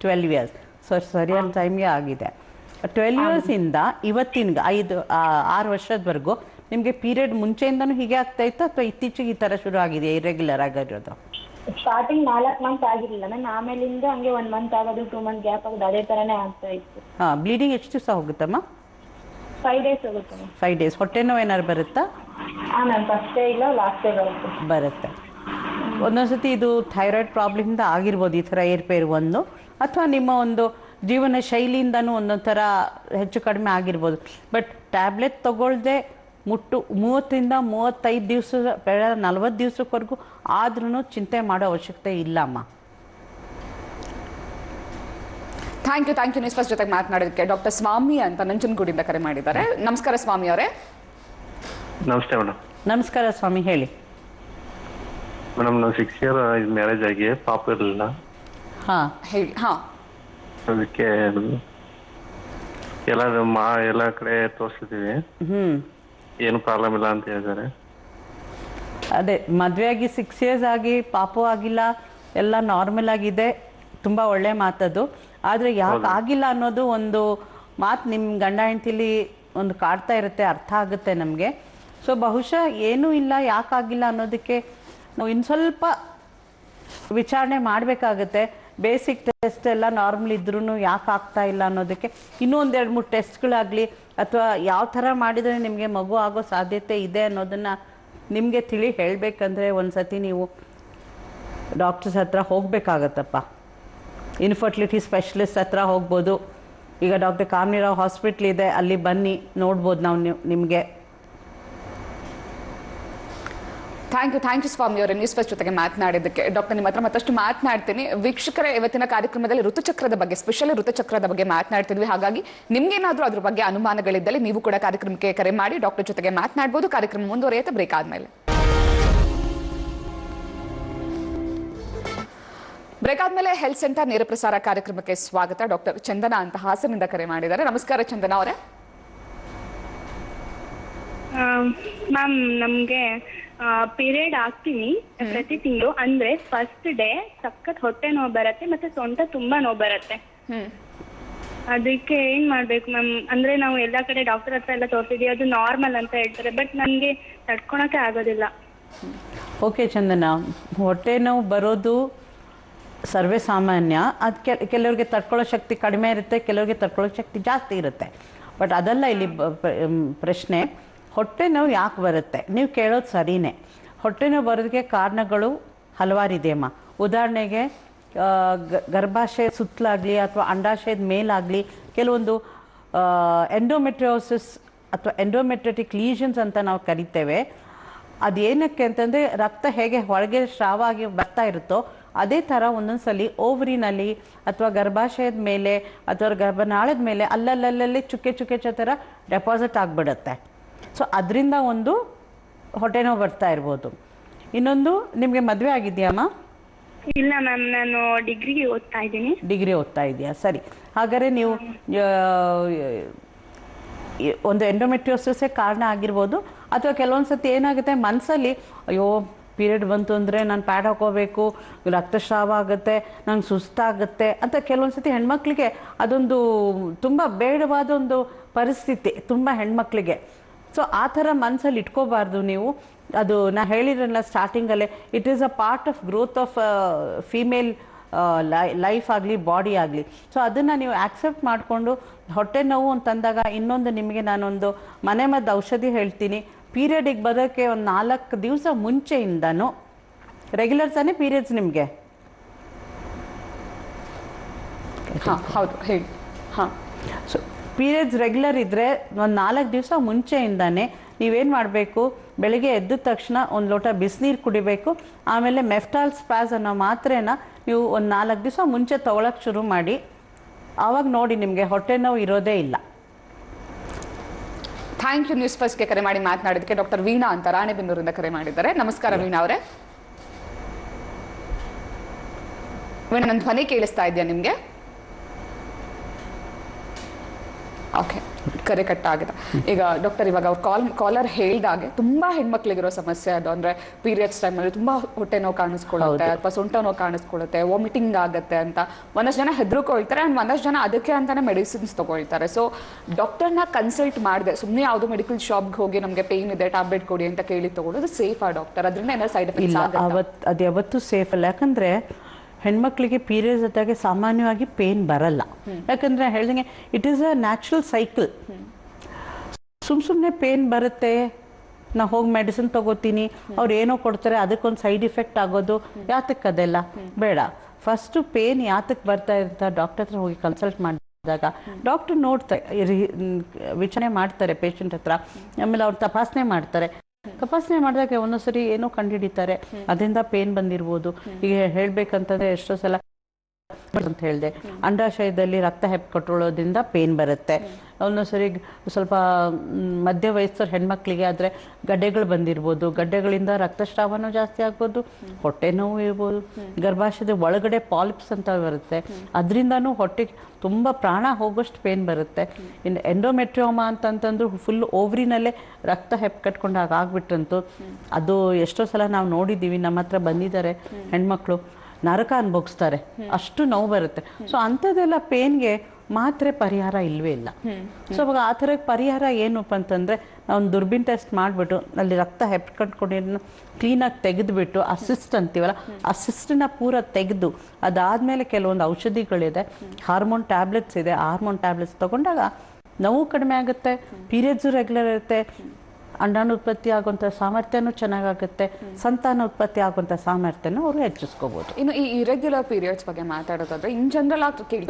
ಟ್ವೆಲ್ವ್ ಇಯರ್ಸ್ ಸೊ ಸರಿಯಾದ ಟೈಮ್ಗೆ ಆಗಿದೆ. ಟ್ವೆಲ್ವ್ ಇಂದ ಇವತ್ತಿನ ಐದು ಆ, ಆರು ವರ್ಷದವರೆಗೂ ನಿಮಗೆ ಪೀರಿಯಡ್ ಮುಂಚೆಯಿಂದನೂ ಹೀಗೆ ಆಗ್ತಾ ಇತ್ತು ಅಥವಾ ಇತ್ತೀಚೆಗೆ ಈ ಥರ ಶುರು ಆಗಿದೆ ಇರೆಗ್ಯುಲರ್ ಆಗಿರೋದು? ಸ್ಟಾರ್ಟಿಂಗ್ ನಾಲ್ಕು ಮಂತ್ ಆಗಿರ್ಲಿಲ್ಲ. ಮ್ಯಾಮ್ ಆಮೇಲಿಂದ ಹಂಗೆ ಒನ್ ಮಂತ್ ಆಗೋದು ಟೂ ಮಂತ್ ಗ್ಯಾಪ್ ಆಗೋದು ಅದೇ ತರನೇ ಆಗ್ತಾ ಇತ್ತು. ಹಾಂ ಬ್ಲೀಡಿಂಗ್ ಎಷ್ಟು ದಿವಸ ಹೋಗುತ್ತಮ್ಮ ಫೈವ್ ಡೇಸ್ ಹೋಗುತ್ತೆ ಮ್ಯಾಮ್ ಫೈವ್ ಡೇಸ್ ಹೊಟ್ಟೆ ನೋವು ಏನಾದ್ರು ಬರುತ್ತಾ? ಹಾ ಮ್ಯಾಮ್ ಫಸ್ಟ್ ಡೇ ಇಲ್ಲ ಲಾಸ್ಟ್ ಡೇ ಬರುತ್ತೆ. ಬರುತ್ತೆ. ಒಂದೊಂದ್ಸತಿ ಇದು ಥೈರಾಯ್ಡ್ ಪ್ರಾಬ್ಲಮಿಂದ ಆಗಿರ್ಬೋದು ಈ ಥರ ಏರ್ಪೇರು ಒಂದು. ಅಥವಾ ನಿಮ್ಮ ಒಂದು ಜೀವನ ಶೈಲಿಯಿಂದನೂ ಒಂದೊಂದು ಥರ ಹೆಚ್ಚು ಕಡಿಮೆ ಆಗಿರ್ಬೋದು. ಬಟ್ ಟ್ಯಾಬ್ಲೆಟ್ ತಗೊಳ್ದೆ ಮುಟ್ಟು ಮೂವತ್ತರಿಂದ ಮೂವತ್ತೈದು ದಿವಸ ಬೇಡ ನಲ್ವತ್ತು ದಿವಸಕ್ವರೆಗೂ ಆದ್ರೂ ಚಿಂತೆ ಮಾಡೋ ಅವಶ್ಯಕತೆ ಇಲ್ಲಮ್ಮ thank you thank you news first ಜೊತೆಗೆ ಮಾತನಾಡೋದಕ್ಕೆ ಡಾಕ್ಟರ್ ಸ್ವಾಮಿ ಅಂತ ನಂಜನಗೂಡಿಂದ ಕರೆ ಮಾಡಿದ್ದಾರೆ. ನಮಸ್ಕಾರ ಸ್ವಾಮಿ ಅವರೇ. ನಮಸ್ತೆ ಮೇಡಮ್. ನಮಸ್ಕಾರ ಸ್ವಾಮಿ ಹೇಳಿ. ಮೇಡಮ್ ನಾವು ಸಿಕ್ಸ್ ಇಯರ್ ಮ್ಯಾರೇಜ್ ಆಗಿ ಪಾಪ ಇರಲಿಲ್ಲ ಹಾಂ. ಹೇಳಿ ಹಾ. ಅದಕ್ಕೆ ಎಲ್ಲ ಮಾ ಎಲ್ಲ ಕಡೆ ತೋರಿಸಿದೀವಿ ಹ್ಞೂ ಏನು ಪ್ರಾಬ್ಲಮ್ ಇಲ್ಲ ಅಂತ ಹೇಳಿದ್ದಾರೆ ಅದೇ ಮದ್ವೆ ಆಗಿ ಸಿಕ್ಸ್ ಇಯರ್ಸ್ ಆಗಿ ಪಾಪು ಆಗಿಲ್ಲ ಎಲ್ಲ ನಾರ್ಮಲ್ ಆಗಿದೆ ತುಂಬ ಒಳ್ಳೆ ಮಾತದು. ಆದರೆ ಯಾಕೆ ಆಗಿಲ್ಲ ಅನ್ನೋದು ಒಂದು ಮಾತು ನಿಮ್ಮ ಗಂಡ ಹೆಂಡತಿಲಿ ಒಂದು ಕಾಡ್ತಾ ಇರುತ್ತೆ ಅರ್ಥ ಆಗುತ್ತೆ ನಮಗೆ. ಸೊ ಬಹುಶಃ ಏನೂ ಇಲ್ಲ ಯಾಕಾಗಿಲ್ಲ ಅನ್ನೋದಕ್ಕೆ ನಾವು ಇನ್ನು ಸ್ವಲ್ಪ ವಿಚಾರಣೆ ಮಾಡಬೇಕಾಗತ್ತೆ. ಬೇಸಿಕ್ ಟೆಸ್ಟ್ ಎಲ್ಲ ನಾರ್ಮಲ್ ಇದ್ರೂ ಯಾಕೆ ಆಗ್ತಾ ಇಲ್ಲ ಅನ್ನೋದಕ್ಕೆ ಇನ್ನೂ ಒಂದೆರಡು ಮೂರು ಟೆಸ್ಟ್ಗಳಾಗಲಿ ಅಥವಾ ಯಾವ ಥರ ಮಾಡಿದರೆ ನಿಮಗೆ ಮಗು ಆಗೋ ಸಾಧ್ಯತೆ ಇದೆ ಅನ್ನೋದನ್ನು ನಿಮಗೆ ತಿಳಿ ಹೇಳಬೇಕಂದ್ರೆ ಒಂದು ಸತಿ ನೀವು ಡಾಕ್ಟರ್ಸ್ ಹತ್ರ ಹೋಗಬೇಕಾಗತ್ತಪ್ಪ. ಇನ್ಫರ್ಟಿಲಿಟಿ ಸ್ಪೆಷಲಿಸ್ಟ್ ಹತ್ರ ಹೋಗ್ಬೋದು. ಈಗ ಡಾಕ್ಟರ್ ಕಾಮನಿರಾವ್ ಹಾಸ್ಪಿಟ್ಲ್ ಇದೆ, ಅಲ್ಲಿ ಬನ್ನಿ, ನೋಡ್ಬೋದು ನಾವು, ನಿಮಗೆ. Thank you thank you Swamy ಅವರೇ. ನ್ಯೂಸ್ ಫಸ್ಟ್ ಜೊತೆಗೆ ಮಾತನಾಡಿದ್ದಕ್ಕೆ. ಡಾಕ್ಟರ್ ನಿಮ್ಮ ಹತ್ರ ಮತ್ತಷ್ಟು ಮಾತನಾಡ್ತೀನಿ. ವೀಕ್ಷಕರ, ಇವತ್ತಿನ ಕಾರ್ಯಕ್ರಮದಲ್ಲಿ ಋತುಚಕ್ರದ ಬಗ್ಗೆ ಸ್ಪೆಷಲಿ ಋತುಚಕ್ರದ ಬಗ್ಗೆ ಮಾತನಾಡ್ತಿದ್ವಿ. ಹಾಗಾಗಿ ನಿಮ್ಗೇನಾದರೂ ಅದ್ರ ಬಗ್ಗೆ ಅನುಮಾನಗಳಿದ್ದಲ್ಲಿ ನೀವು ಕೂಡ ಕಾರ್ಯಕ್ರಮಕ್ಕೆ ಕರೆ ಮಾಡಿ ಡಾಕ್ಟರ್ ಜೊತೆಗೆ ಮಾತನಾಡಬಹುದು ಕಾರ್ಯಕ್ರಮ ಮುಂದುವರಿಯುತ್ತೆ ಬ್ರೇಕ್ ಆದಮೇಲೆ. ಬ್ರೇಕ್ ಆದ್ಮೇಲೆ ಹೆಲ್ತ್ ಸೆಂಟರ್ ನೇರ ಪ್ರಸಾರ ಕಾರ್ಯಕ್ರಮಕ್ಕೆ ಸ್ವಾಗತ. ಡಾಕ್ಟರ್ ಚಂದನ ಅಂತ ಹಾಸನಿಂದ ಕರೆ ಮಾಡಿದ್ದಾರೆ. ನಮಸ್ಕಾರ ಚಂದನ ಅವರೇ. ಮ್ಯಾಮ್ ನಮ್ಗೆ ಪೀರಿಯಡ್ ಆಗ್ತೀನಿ ಪ್ರತಿ ತಿಂಗಳು. ಅಂದ್ರೆ ಫಸ್ಟ್ ಡೇ ಸಖತ್ ಹೊಟ್ಟೆ ನೋವು ಬರತ್ತೆ ಮತ್ತೆ ಸೊಂಟ ತುಂಬಾ ನೋವು ಬರತ್ತೆ. ಅದಕ್ಕೆ ಏನ್ ಮಾಡ್ಬೇಕು ಮ್ಯಾಮ್? ಅಂದ್ರೆ ನಾವು ಎಲ್ಲಾ ಕಡೆ ಡಾಕ್ಟರ್ ಹತ್ರ ಎಲ್ಲ ತೋರಿಸಿದ್ವಿ. ಅದು ನಾರ್ಮಲ್ ಅಂತ ಹೇಳ್ತಾರೆ. ಬಟ್ ನನ್ಗೆ ತಡ್ಕೊಳಕ್ಕೆ ಆಗೋದಿಲ್ಲ. ಓಕೆ ಚಂದನ. ಹೊಟ್ಟೆ ನೋವು ಬರೋದು ಸರ್ವೇ ಸಾಮಾನ್ಯ. ಅದು ಕೆಲವರಿಗೆ ಕೆಲವ್ರಿಗೆ ತಡ್ಕೊಳ್ಳೋ ಶಕ್ತಿ ಕಡಿಮೆ ಇರುತ್ತೆ ಕೆಲವ್ರಿಗೆ ತಡ್ಕೊಳ್ಳೋ ಶಕ್ತಿ ಜಾಸ್ತಿ ಇರುತ್ತೆ. ಬಟ್ ಅದಲ್ಲ ಇಲ್ಲಿ ಪ್ರಶ್ನೆ. ಹೊಟ್ಟೆ ನೋವು ಯಾಕೆ ಬರುತ್ತೆ? ನೀವು ಕೇಳೋದು ಸರಿನೇ. ಹೊಟ್ಟೆ ನೋವು ಬರೋದಕ್ಕೆ ಕಾರಣಗಳು ಹಲವಾರಿದೆಯಮ್ಮ. ಉದಾಹರಣೆಗೆ ಗರ್ಭಾಶಯ ಸುತ್ತಲಾಗಲಿ ಅಥವಾ ಅಂಡಾಶಯದ ಮೇಲಾಗಲಿ, ಕೆಲವೊಂದು ಎಂಡೋಮೆಟ್ರಿಯೋಸಿಸ್ ಅಥವಾ ಎಂಡೋಮೆಟ್ರಿಟಿಕ್ ಲೀಷನ್ಸ್ ಅಂತ ನಾವು ಕರಿತೇವೆ. ಅದೇನಕ್ಕೆ ಅಂತಂದರೆ, ರಕ್ತ ಹೇಗೆ ಹೊರಗೆ ಸ್ರಾವ ಆಗಿ ಬರ್ತಾ ಇರುತ್ತೋ, ಅದೇ ಥರ ಒಂದೊಂದ್ಸಲಿ ಓವರಿನಲ್ಲಿ ಅಥವಾ ಗರ್ಭಾಶಯದ ಮೇಲೆ ಅಥವಾ ಗರ್ಭನಾಳದ ಮೇಲೆ ಅಲ್ಲಲ್ಲಲ್ಲಲ್ಲಿ ಚುಕ್ಕೆ ಚುಕ್ಕೆ ಥರ ಡೆಪಾಸಿಟ್ ಆಗಿಬಿಡುತ್ತೆ. ಸೊ ಅದರಿಂದ ಒಂದು ಹೊಟ್ಟೆ ನೋವು ಬರ್ತಾ ಇರ್ಬೋದು. ಇನ್ನೊಂದು ನಿಮಗೆ ಮದುವೆ ಆಗಿದೆಯಮ್ಮ ಇಲ್ಲ ಮ್ಯಾಮ್ ನಾನು ಡಿಗ್ರಿಗೆ ಓದ್ತಾ ಇದ್ದೀನಿ. ಡಿಗ್ರಿ ಓದ್ತಾ ಇದೆಯಾ ಸರಿ. ಹಾಗಾದರೆ ನೀವು ಒಂದು ಎಂಡೋಮೆಟ್ರಿಯೋಸಿಸೇ ಕಾರಣ ಆಗಿರ್ಬೋದು ಅಥವಾ ಕೆಲವೊಂದು ಸತಿ ಏನಾಗುತ್ತೆ ಮನಸ್ಸಲ್ಲಿ ಅಯ್ಯೋ ಪೀರಿಯಡ್ ಬಂತು ಅಂದರೆ ನಾನು ಪ್ಯಾಡ್ ಹಾಕೋಬೇಕು ರಕ್ತಸ್ರಾವ ಆಗುತ್ತೆ ನಂಗೆ ಸುಸ್ತಾಗುತ್ತೆ ಅಂತ ಕೆಲವೊಂದು ಸತಿ ಹೆಣ್ಮಕ್ಳಿಗೆ ಅದೊಂದು ತುಂಬ ಬೇಡವಾದ ಒಂದು ಪರಿಸ್ಥಿತಿ ತುಂಬ ಹೆಣ್ಮಕ್ಳಿಗೆ. ಸೊ ಆ ಥರ ಮನಸ್ಸಲ್ಲಿ ಇಟ್ಕೋಬಾರ್ದು ನೀವು. ಅದು ನಾ ಹೇಳಿದ್ರಲ್ಲ ಸ್ಟಾರ್ಟಿಂಗಲ್ಲೇ it is a part of growth of female life ಆಗಲಿ ಬಾಡಿ ಆಗಲಿ. ಸೊ ಅದನ್ನು ನೀವು ಆಕ್ಸೆಪ್ಟ್ ಮಾಡಿಕೊಂಡು ಹೊಟ್ಟೆ ನೋವು ಅಂತಂದಾಗ ಇನ್ನೊಂದು ನಿಮಗೆ ನಾನೊಂದು ಮನೆ ಮದ್ದು ಔಷಧಿ ಹೇಳ್ತೀನಿ. ಪೀರಿಯಡಿಗೆ ಬರೋಕ್ಕೆ ಒಂದು ನಾಲ್ಕು ದಿವಸ ಮುಂಚೆಯಿಂದನೂ ರೆಗ್ಯುಲರ್ ತಾನೇ ಪೀರಿಯಡ್ಸ್ ನಿಮಗೆ. ಹಾಂ ಹೌದು ಹೇಳಿ. ಹಾಂ. ಸೊ ಪೀರಿಯಡ್ಸ್ ರೆಗ್ಯುಲರ್ ಇದ್ದರೆ ಒಂದು ನಾಲ್ಕು ದಿವಸ ಮುಂಚೆಯಿಂದಾನೆ ನೀವೇನು ಮಾಡಬೇಕು? ಬೆಳಗ್ಗೆ ಎದ್ದ ತಕ್ಷಣ ಒಂದು ಲೋಟ ಬಿಸಿನೀರು ಕುಡಿಬೇಕು. ಆಮೇಲೆ ಮೆಫ್ಟಾಲ್ ಸ್ಪ್ಯಾಸ್ ಅನ್ನೋ ಮಾತ್ರೆನ ನೀವು ಒಂದು ನಾಲ್ಕು ದಿವಸ ಮುಂಚೆ ತೊಗೊಳಕ್ಕೆ ಶುರು ಮಾಡಿ. ಆವಾಗ ನೋಡಿ ನಿಮಗೆ ಹೊಟ್ಟೆ ನೋವು ಇರೋದೇ ಇಲ್ಲ. ಥ್ಯಾಂಕ್ ಯು ನ್ಯೂಸ್ ಫಸ್ಟ್ಗೆ ಕರೆ ಮಾಡಿ ಮಾತನಾಡಿದಕ್ಕೆ ಡಾಕ್ಟರ್ ವೀಣಾ ಅಂತ ರಾಣೆಬೆನ್ನೂರಿಂದ ಕರೆ ಮಾಡಿದ್ದಾರೆ. ನಮಸ್ಕಾರ ವೀಣಾ ಅವರೇ. ವೀಣಾ ನನ್ನ ಧ್ವನಿ ಕೇಳಿಸ್ತಾ ಇದೆಯಾ ನಿಮಗೆ ಓಕೆ ಕರೆ ಕಟ್ ಆಗಿದೆ ಈಗ ಡಾಕ್ಟರ್ ಇವಾಗ ಅವ್ರು ಕಾಲ್ ಕಾಲರ್ ಹೇಳ್ದಾಗೆ ತುಂಬಾ ಹೆಣ್ಮಕ್ಳಿಗಿರೋ ಸಮಸ್ಯೆ ಅದು. ಅಂದ್ರೆ ಪೀರಿಯಡ್ಸ್ ಟೈಮಲ್ಲಿ ತುಂಬಾ ಹೊಟ್ಟೆ ನೋವು ಕಾಣಿಸ್ಕೊಳ್ಳುತ್ತೆ ಅಥವಾ ಸೊಂಟ ನೋವು ಕಾಣಿಸ್ಕೊಳ್ಳುತ್ತೆ ವಾಮಿಟಿಂಗ್ ಆಗುತ್ತೆ ಅಂತ. ಒಂದಷ್ಟು ಜನ ಹೆದರ್ಕೊಳ್ತಾರೆ ಅಂಡ್ ಒಂದಷ್ಟು ಜನ ಅದಕ್ಕೆ ಅಂತಾನೆ ಮೆಡಿಸಿನ್ಸ್ ತಗೊಳ್ತಾರೆ. ಸೊ ಡಾಕ್ಟರ್ನ ಕನ್ಸಲ್ಟ್ ಮಾಡಿದೆ ಸುಮ್ಮನೆ ಯಾವುದು ಮೆಡಿಕಲ್ ಶಾಪ್ಗೆ ಹೋಗಿ ನಮಗೆ ಪೇನ್ ಇದೆ ಟ್ಯಾಬ್ಲೆಟ್ ಕೊಡಿ ಅಂತ ಕೇಳಿ ತಗೊಳ್ಳೋದು ಆ ಡಾಕ್ಟರ್. ಅದರಿಂದ ಏನಾದ್ರು ಸೈಡ್ ಎಫೆಕ್ಟ್ಸ್ ಇಲ್ಲ ಆಗುತ್ತೆ? ಅವತ್ತು ಅದು ಯಾವತ್ತೂ ಸೇಫ್ ಅಲ್ಲ. ಯಾಕಂದರೆ ಹೆಣ್ಮಕ್ಳಿಗೆ ಪೀರಿಯಡ್ಸ್ ಆದಾಗ ಸಾಮಾನ್ಯವಾಗಿ ಪೇನ್ ಬರಲ್ಲ. ಯಾಕಂದರೆ ಹೇಳಿದಂಗೆ it is a natural cycle ಸುಮ್ ಸುಮ್ಮನೆ ಪೇನ್ ಬರುತ್ತೆ. ನಾ ಹೋಗಿ ಮೆಡಿಸಿನ್ ತಗೋತೀನಿ. ಅವ್ರು ಏನೋ ಕೊಡ್ತಾರೆ, ಅದಕ್ಕೊಂದು ಸೈಡ್ ಇಫೆಕ್ಟ್ ಆಗೋದು. ಯಾತಕ್ಕೆ ಅದೆಲ್ಲ? ಬೇಡ. ಫಸ್ಟು ಪೇನ್ ಯಾತಕ್ಕೆ ಬರ್ತಾ ಇರ್ತಾ ಡಾಕ್ಟರ್ ಹತ್ರ ಹೋಗಿ ಕನ್ಸಲ್ಟ್ ಮಾಡಿದಾಗ ಡಾಕ್ಟರ್ ನೋಡ್ತಾರೆ ವಿಚಾರಣೆ ಮಾಡ್ತಾರೆ ಪೇಷಂಟ್ ಹತ್ರ. ಆಮೇಲೆ ಅವ್ರು ತಪಾಸಣೆ ಮಾಡ್ತಾರೆ. ತಪಾಸಣೆ ಮಾಡಿದಾಗ ಒಂದೊಂದ್ಸರಿ ಏನೋ ಕಂಡುಹಿಡಿತಾರೆ. ಅದರಿಂದ ಪೇನ್ ಬಂದಿರ್ಬೋದು. ಈಗ ಹೇಳ್ಬೇಕಂತಂದ್ರೆ ಎಷ್ಟೋ ಸಲ ಅಂತ ಹೇಳಿದೆ. ಅಂಡಾಶಯದಲ್ಲಿ ರಕ್ತ ಹೆಪ್ಪುಕಟ್ಟೋದ್ರಿಂದ ಪೇನ್ ಬರುತ್ತೆ. ಒಂದೊಂದ್ಸರಿ ಸ್ವಲ್ಪ ಮಧ್ಯ ವಯಸ್ಸರ ಹೆಣ್ಮಕ್ಳಿಗೆ ಆದರೆ ಗಡ್ಡೆಗಳು ಬಂದಿರ್ಬೋದು. ಗಡ್ಡೆಗಳಿಂದ ರಕ್ತಸ್ರಾವನೂ ಜಾಸ್ತಿ ಆಗ್ಬೋದು, ಹೊಟ್ಟೆ ನೋವು ಇರ್ಬೋದು. ಗರ್ಭಾಶಯದ ಒಳಗಡೆ ಪಾಲಿಪ್ಸ್ ಅಂತ ಬರುತ್ತೆ. ಅದರಿಂದನೂ ಹೊಟ್ಟೆಗೆ ತುಂಬ ಪ್ರಾಣ ಹೋಗೋಷ್ಟು ಪೇನ್ ಬರುತ್ತೆ. ಇನ್ನು ಎಂಡೋಮೆಟ್ರಿಯೋಮಾ ಅಂತಂತಂದ್ರೆ ಫುಲ್ ಓವ್ರಿನಲ್ಲೇ ರಕ್ತ ಹೆಪ್ಪುಕಟ್ಕೊಂಡಾಗ ಆಗ್ಬಿಟ್ರಂತೂ. ಅದು ಎಷ್ಟೋ ಸಲ ನಾವು ನೋಡಿದ್ದೀವಿ, ನಮ್ಮ ಹತ್ರ ಬಂದಿದ್ದಾರೆ ಹೆಣ್ಮಕ್ಳು. ನರಕ ಅನುಭವಿಸ್ತಾರೆ. ಅಷ್ಟು ನೋವು ಬರುತ್ತೆ. ಸೊ ಅಂಥದ್ದೆಲ್ಲ ಪೇನ್ಗೆ ಮಾತ್ರೆ ಪರಿಹಾರ ಇಲ್ವೇ ಇಲ್ಲ. ಸೊ ಅವಾಗ ಆ ಥರ ಪರಿಹಾರ ಏನಪ್ಪ ಅಂತಂದರೆ ನಾವು ಒಂದು ದುರ್ಬಿನ್ ಟೆಸ್ಟ್ ಮಾಡಿಬಿಟ್ಟು ಅಲ್ಲಿ ರಕ್ತ ಹೆಪ್ಕೊಂಡ್ಕೊಂಡಿದ್ದನ್ನ ಕ್ಲೀನಾಗಿ ತೆಗೆದುಬಿಟ್ಟು ಅಸಿಸ್ಟ್ ಸಿಸ್ಟ್ ಅಂತೀವಲ್ಲ ಅಸಿಸ್ಟನ್ನ ಸಿಸ್ಟನ್ನ ಪೂರ ತೆಗೆದು ಅದಾದಮೇಲೆ ಕೆಲವೊಂದು ಔಷಧಿಗಳಿದೆ. ಹಾರ್ಮೋನ್ ಟ್ಯಾಬ್ಲೆಟ್ಸ್ ಇದೆ. ಹಾರ್ಮೋನ್ ಟ್ಯಾಬ್ಲೆಟ್ಸ್ ತಗೊಂಡಾಗ ನೋವು ಕಡಿಮೆ ಆಗುತ್ತೆ ಪೀರಿಯಡ್ಸು ರೆಗ್ಯುಲರ್ ಇರುತ್ತೆ. ಅಂಡಾನುತ್ಪತ್ತಿ ಆಗುವಂಥ ಸಾಮರ್ಥ್ಯನೂ ಚೆನ್ನಾಗಾಗುತ್ತೆ ಸಂತಾನ ಉತ್ಪತ್ತಿ ಆಗುವಂಥ ಸಾಮರ್ಥ್ಯನೂ ಅವರು ಹೆಚ್ಚಿಸ್ಕೋಬೋದು. ಇನ್ನು ಈ ಇರೆಗ್ಯುಲರ್ ಪೀರಿಯಡ್ಸ್ ಬಗ್ಗೆ ಮಾತಾಡೋದಾದ್ರೆ ಇನ್ ಜನರಲ್ ಆಗಿ ಕೇಳಿ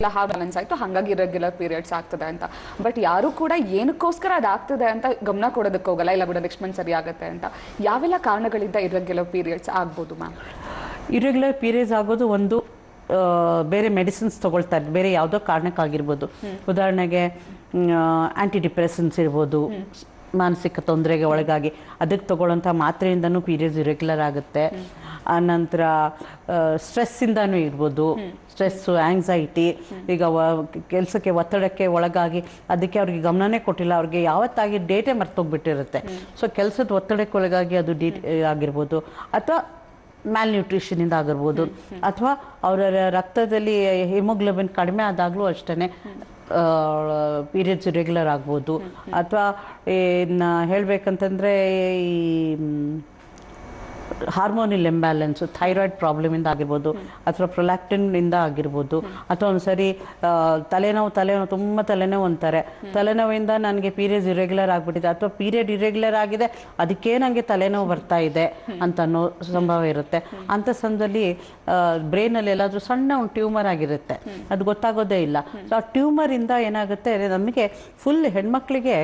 ಇಲ್ಲ ಬ್ಯಾಲೆನ್ಸ್ ಆಯ್ತು ಹಾಗಾಗಿ ಇರೆಗ್ಯುಲರ್ ಪೀರಿಯಡ್ಸ್ ಆಗ್ತದೆ ಅಂತ. ಬಟ್ ಯಾರು ಕೂಡ ಏನಕ್ಕೋಸ್ಕರ ಅದಾಗ್ತದೆ ಅಂತ ಗಮನ ಕೊಡೋದಕ್ಕೆ ಹೋಗಲ್ಲ ಇಲ್ಲ ಬಿಡ ಲಕ್ಷ್ಮಣ್ ಮಂತ್ ಸರಿ ಆಗುತ್ತೆ ಅಂತ. ಯಾವೆಲ್ಲ ಕಾರಣಗಳಿಂದ ಇರೆಗ್ಯುಲರ್ ಪೀರಿಯಡ್ಸ್ ಆಗ್ಬೋದು ಮ್ಯಾಮ್? ಇರೆಗ್ಯುಲರ್ ಪೀರಿಯಡ್ಸ್ ಆಗೋದು ಒಂದು ಬೇರೆ ಮೆಡಿಸಿನ್ಸ್ ತಗೊಳ್ತಾರೆ ಬೇರೆ ಯಾವುದೋ ಕಾರಣಕ್ಕಾಗಿರ್ಬೋದು. ಉದಾಹರಣೆಗೆ ಆ್ಯಂಟಿ ಡಿಪ್ರೆಸನ್ಸ್ ಇರ್ಬೋದು ಮಾನಸಿಕ ತೊಂದರೆಗೆ ಒಳಗಾಗಿ. ಅದಕ್ಕೆ ತಗೊಳ್ಳೋಂಥ ಮಾತ್ರೆಯಿಂದನೂ ಪೀರಿಯಡ್ಸ್ ಇರೆಗ್ಯುಲರ್ ಆಗುತ್ತೆ. ಆನಂತರ ಸ್ಟ್ರೆಸ್ಸಿಂದನೂ ಇರ್ಬೋದು. ಸ್ಟ್ರೆಸ್ಸು ಆ್ಯಂಗ್ಸೈಟಿ ಈಗ ಕೆಲಸಕ್ಕೆ ಒತ್ತಡಕ್ಕೆ ಒಳಗಾಗಿ ಅದಕ್ಕೆ ಅವ್ರಿಗೆ ಗಮನನೇ ಕೊಟ್ಟಿಲ್ಲ. ಅವ್ರಿಗೆ ಯಾವತ್ತಾಗಿ ಡೇಟೇ ಮರ್ತೋಗ್ಬಿಟ್ಟಿರುತ್ತೆ. ಸೊ ಕೆಲಸದ ಒತ್ತಡಕ್ಕೆ ಒಳಗಾಗಿ ಅದು ಡಿ ಆಗಿರ್ಬೋದು. ಅಥವಾ ಮ್ಯಾಲ್ ನ್ಯೂಟ್ರಿಷನಿಂದ ಆಗಿರ್ಬೋದು ಅಥವಾ ಅವರ ರಕ್ತದಲ್ಲಿ ಹಿಮೋಗ್ಲೋಬಿನ್ ಕಡಿಮೆ ಆದಾಗಲೂ ಅಷ್ಟೇ ಪೀರಿಯಡ್ಸ್ ರೆಗ್ಯುಲರ್ ಆಗ್ಬೋದು. ಅಥವಾ ಏನು ಹೇಳಬೇಕಂತಂದರೆ ಈ ಹಾರ್ಮೋನಿಲ್ ಇಂಬ್ಯಾಲೆನ್ಸು, ಥೈರಾಯ್ಡ್ ಪ್ರಾಬ್ಲಮಿಂದ ಆಗಿರ್ಬೋದು, ಅಥವಾ ಪ್ರೊಲ್ಯಾಕ್ಟಿನಿಂದ ಆಗಿರ್ಬೋದು, ಅಥವಾ ಒಂದ್ಸರಿ ತಲೆನೋವು ತಲೆನೋವು ತುಂಬ ತಲೆನೋವು ಅಂತಾರೆ. ತಲೆನೋವಿಂದ ನನಗೆ ಪೀರಿಯಡ್ಸ್ ಇರೆಗ್ಯುಲರ್ ಆಗಿಬಿಟ್ಟಿದೆ. ಅಥವಾ ಪೀರಿಯಡ್ ಇರೆಗ್ಯುಲರ್ ಆಗಿದೆ, ಅದಕ್ಕೆ ನನಗೆ ತಲೆನೋವು ಬರ್ತಾ ಇದೆ ಅಂತ ಅನ್ನೋ ಸಂಭವ ಇರುತ್ತೆ. ಅಂಥ ಸಂದರ್ಭದಲ್ಲಿ ಬ್ರೈನಲ್ಲಿ ಎಲ್ಲಾದರೂ ಸಣ್ಣ ಒಂದು ಟ್ಯೂಮರ್ ಆಗಿರುತ್ತೆ. ಅದು ಗೊತ್ತಾಗೋದೇ ಇಲ್ಲ. ಸೊ ಆ ಟ್ಯೂಮರಿಂದ ಏನಾಗುತ್ತೆ ನಮಗೆ ಫುಲ್ ಹೆಣ್ಮಕ್ಳಿಗೆ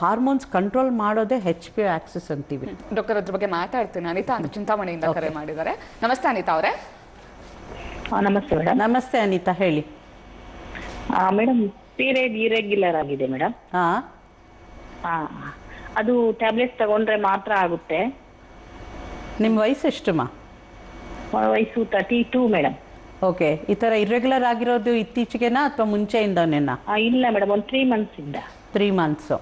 ಹಾರ್ಮೋನ್ಸ್ ಕಂಟ್ರೋಲ್ ಮಾಡೋದೇ ಹೆಚ್ ಪಿ ಆಕ್ಸಿಸ್ ಅಂತೀವಿ. ಡಾಕ್ಟರ್ ಅದ್ರ ಬಗ್ಗೆ ಮಾತಾಡ್ತೀನಿ. ಅನಿತಾ ಅಂತ ಚಿಂತಾಮಣಿಯಿಂದ ಕರೆ ಮಾಡಿದ್ದಾರೆ. ನಮಸ್ತೆ ಅನಿತಾ ಅವರೇ. ಆ, ನಮಸ್ತೆ ಮೇಡಮ್ ನಮಸ್ತೆ ಅನಿತಾ ಹೇಳಿ. ಮೇಡಮ್ ಪೀರಿಯಡ್ ಇರೆಗ್ಯುಲರ್ ಆಗಿದೆ ಮೇಡಮ್ ಹಾ. ಅದು ಟ್ಯಾಬ್ಲೆಟ್ಸ್ ತಗೊಂಡ್ರೆ ಮಾತ್ರ ಆಗುತ್ತೆ. ನಿಮ್ಮ ವಯಸ್ಸು ಎಷ್ಟುಮಾ ವಯಸ್ಸು ತರ್ಟಿ ಟೂ ಮೇಡಮ್ ಓಕೆ ಈ ಥರ ಇರೆಗ್ಯುಲರ್ ಆಗಿರೋದು ಇತ್ತೀಚೆಗೆನಾ ಅಥವಾ ಮುಂಚೆಯಿಂದನೇನಾ? ಇಲ್ಲ ಮೇಡಮ್ ಒಂದು ತ್ರೀ ಮಂತ್ಸ್ ಇಂದ. ತ್ರೀ ಮಂತ್ಸು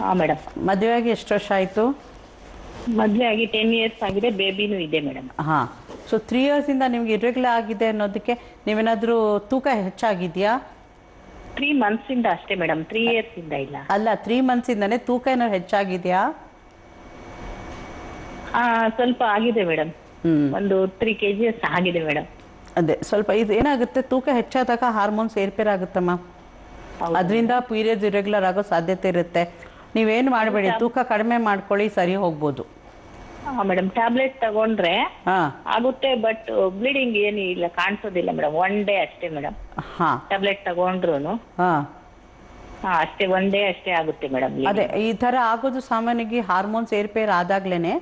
ಹಾ ಮೇಡಮ್ ಮದುವೆಯಾಗಿ ಎಷ್ಟು ವರ್ಷ ಆಯಿತು? ಮದುವೆ ಆಗಿ ಟೆನ್ ಇಯರ್ಸ್ ಆಗಿದೆ ಬೇಬಿನೂ ಇದೆ ಮೇಡಮ್ ಹಾಂ. ಸೊ ತ್ರೀ ಇಯರ್ಸಿಂದ ನಿಮ್ಗೆ ಇರ್ರೆಗ್ಯುಲರ್ ಆಗಿದೆ ಅನ್ನೋದಕ್ಕೆ ನೀವೇನಾದರೂ ತೂಕ ಹೆಚ್ಚಾಗಿದೆಯಾ? ತ್ರೀ ಮಂತ್ಸ್ ಇಂದ ಅಷ್ಟೇ ಮೇಡಮ್ ತ್ರೀ ಇಯರ್ಸ್ ಇಂದ ಇಲ್ಲ. ಅಲ್ಲ ತ್ರೀ ಮಂತ್ಸಿಂದನೇ ತೂಕ ಏನಾದ್ರು ಹೆಚ್ಚಾಗಿದೆಯಾ? ಆ ಸ್ವಲ್ಪ ಆಗಿದೆ ಮೇಡಮ್ ಒಂದು ತ್ರೀ ಕೆ ಜಿಯಸ್ ಆಗಿದೆ ಮೇಡಮ್ ಅದೇ ಸ್ವಲ್ಪ ಇದು ಏನಾಗುತ್ತೆ? ತೂಕ ಹೆಚ್ಚಾದಾಗ ಹಾರ್ಮೋನ್ಸ್ ಏರ್ಪೇರ್ ಆಗುತ್ತಮ್ಮ ಹೌದು. ಅದರಿಂದ ಪೀರಿಯಡ್ಸ್ ಇರೆಗ್ಯುಲರ್ ಆಗೋ ಸಾಧ್ಯತೆ ಇರುತ್ತೆ. ನೀವೇನು ಮಾಡಬೇಡಿ ತೂಕ ಕಡಿಮೆ ಮಾಡ್ಕೊಳ್ಳಿ ಸರಿ ಹೋಗ್ಬೋದು. ಹಾ ಮೇಡಮ್ ಟ್ಯಾಬ್ಲೆಟ್ ತಗೊಂಡ್ರೆ ಹಾಂ. ಆಗುತ್ತೆ ಬಟ್ ಬ್ಲೀಡಿಂಗ್ ಏನು ಇಲ್ಲ ಕಾಣಿಸೋದಿಲ್ಲ ಮೇಡಮ್ ಒನ್ ಡೇ ಅಷ್ಟೇ ಮೇಡಮ್ ಹಾಂ. ಟ್ಯಾಬ್ಲೆಟ್ ತಗೊಂಡ್ರು ಹಾಂ. ಹಾ ಅಷ್ಟೇ ಒನ್ ಡೇ ಅಷ್ಟೇ ಆಗುತ್ತೆ ಮೇಡಮ್ ಅದೇ ಈ ತರ ಆಗೋದು ಸಾಮಾನ್ಯವಾಗಿ ಹಾರ್ಮೋನ್ಸ್ ಏರ್ಪೇರ್ ಆದಾಗ್ಲೇ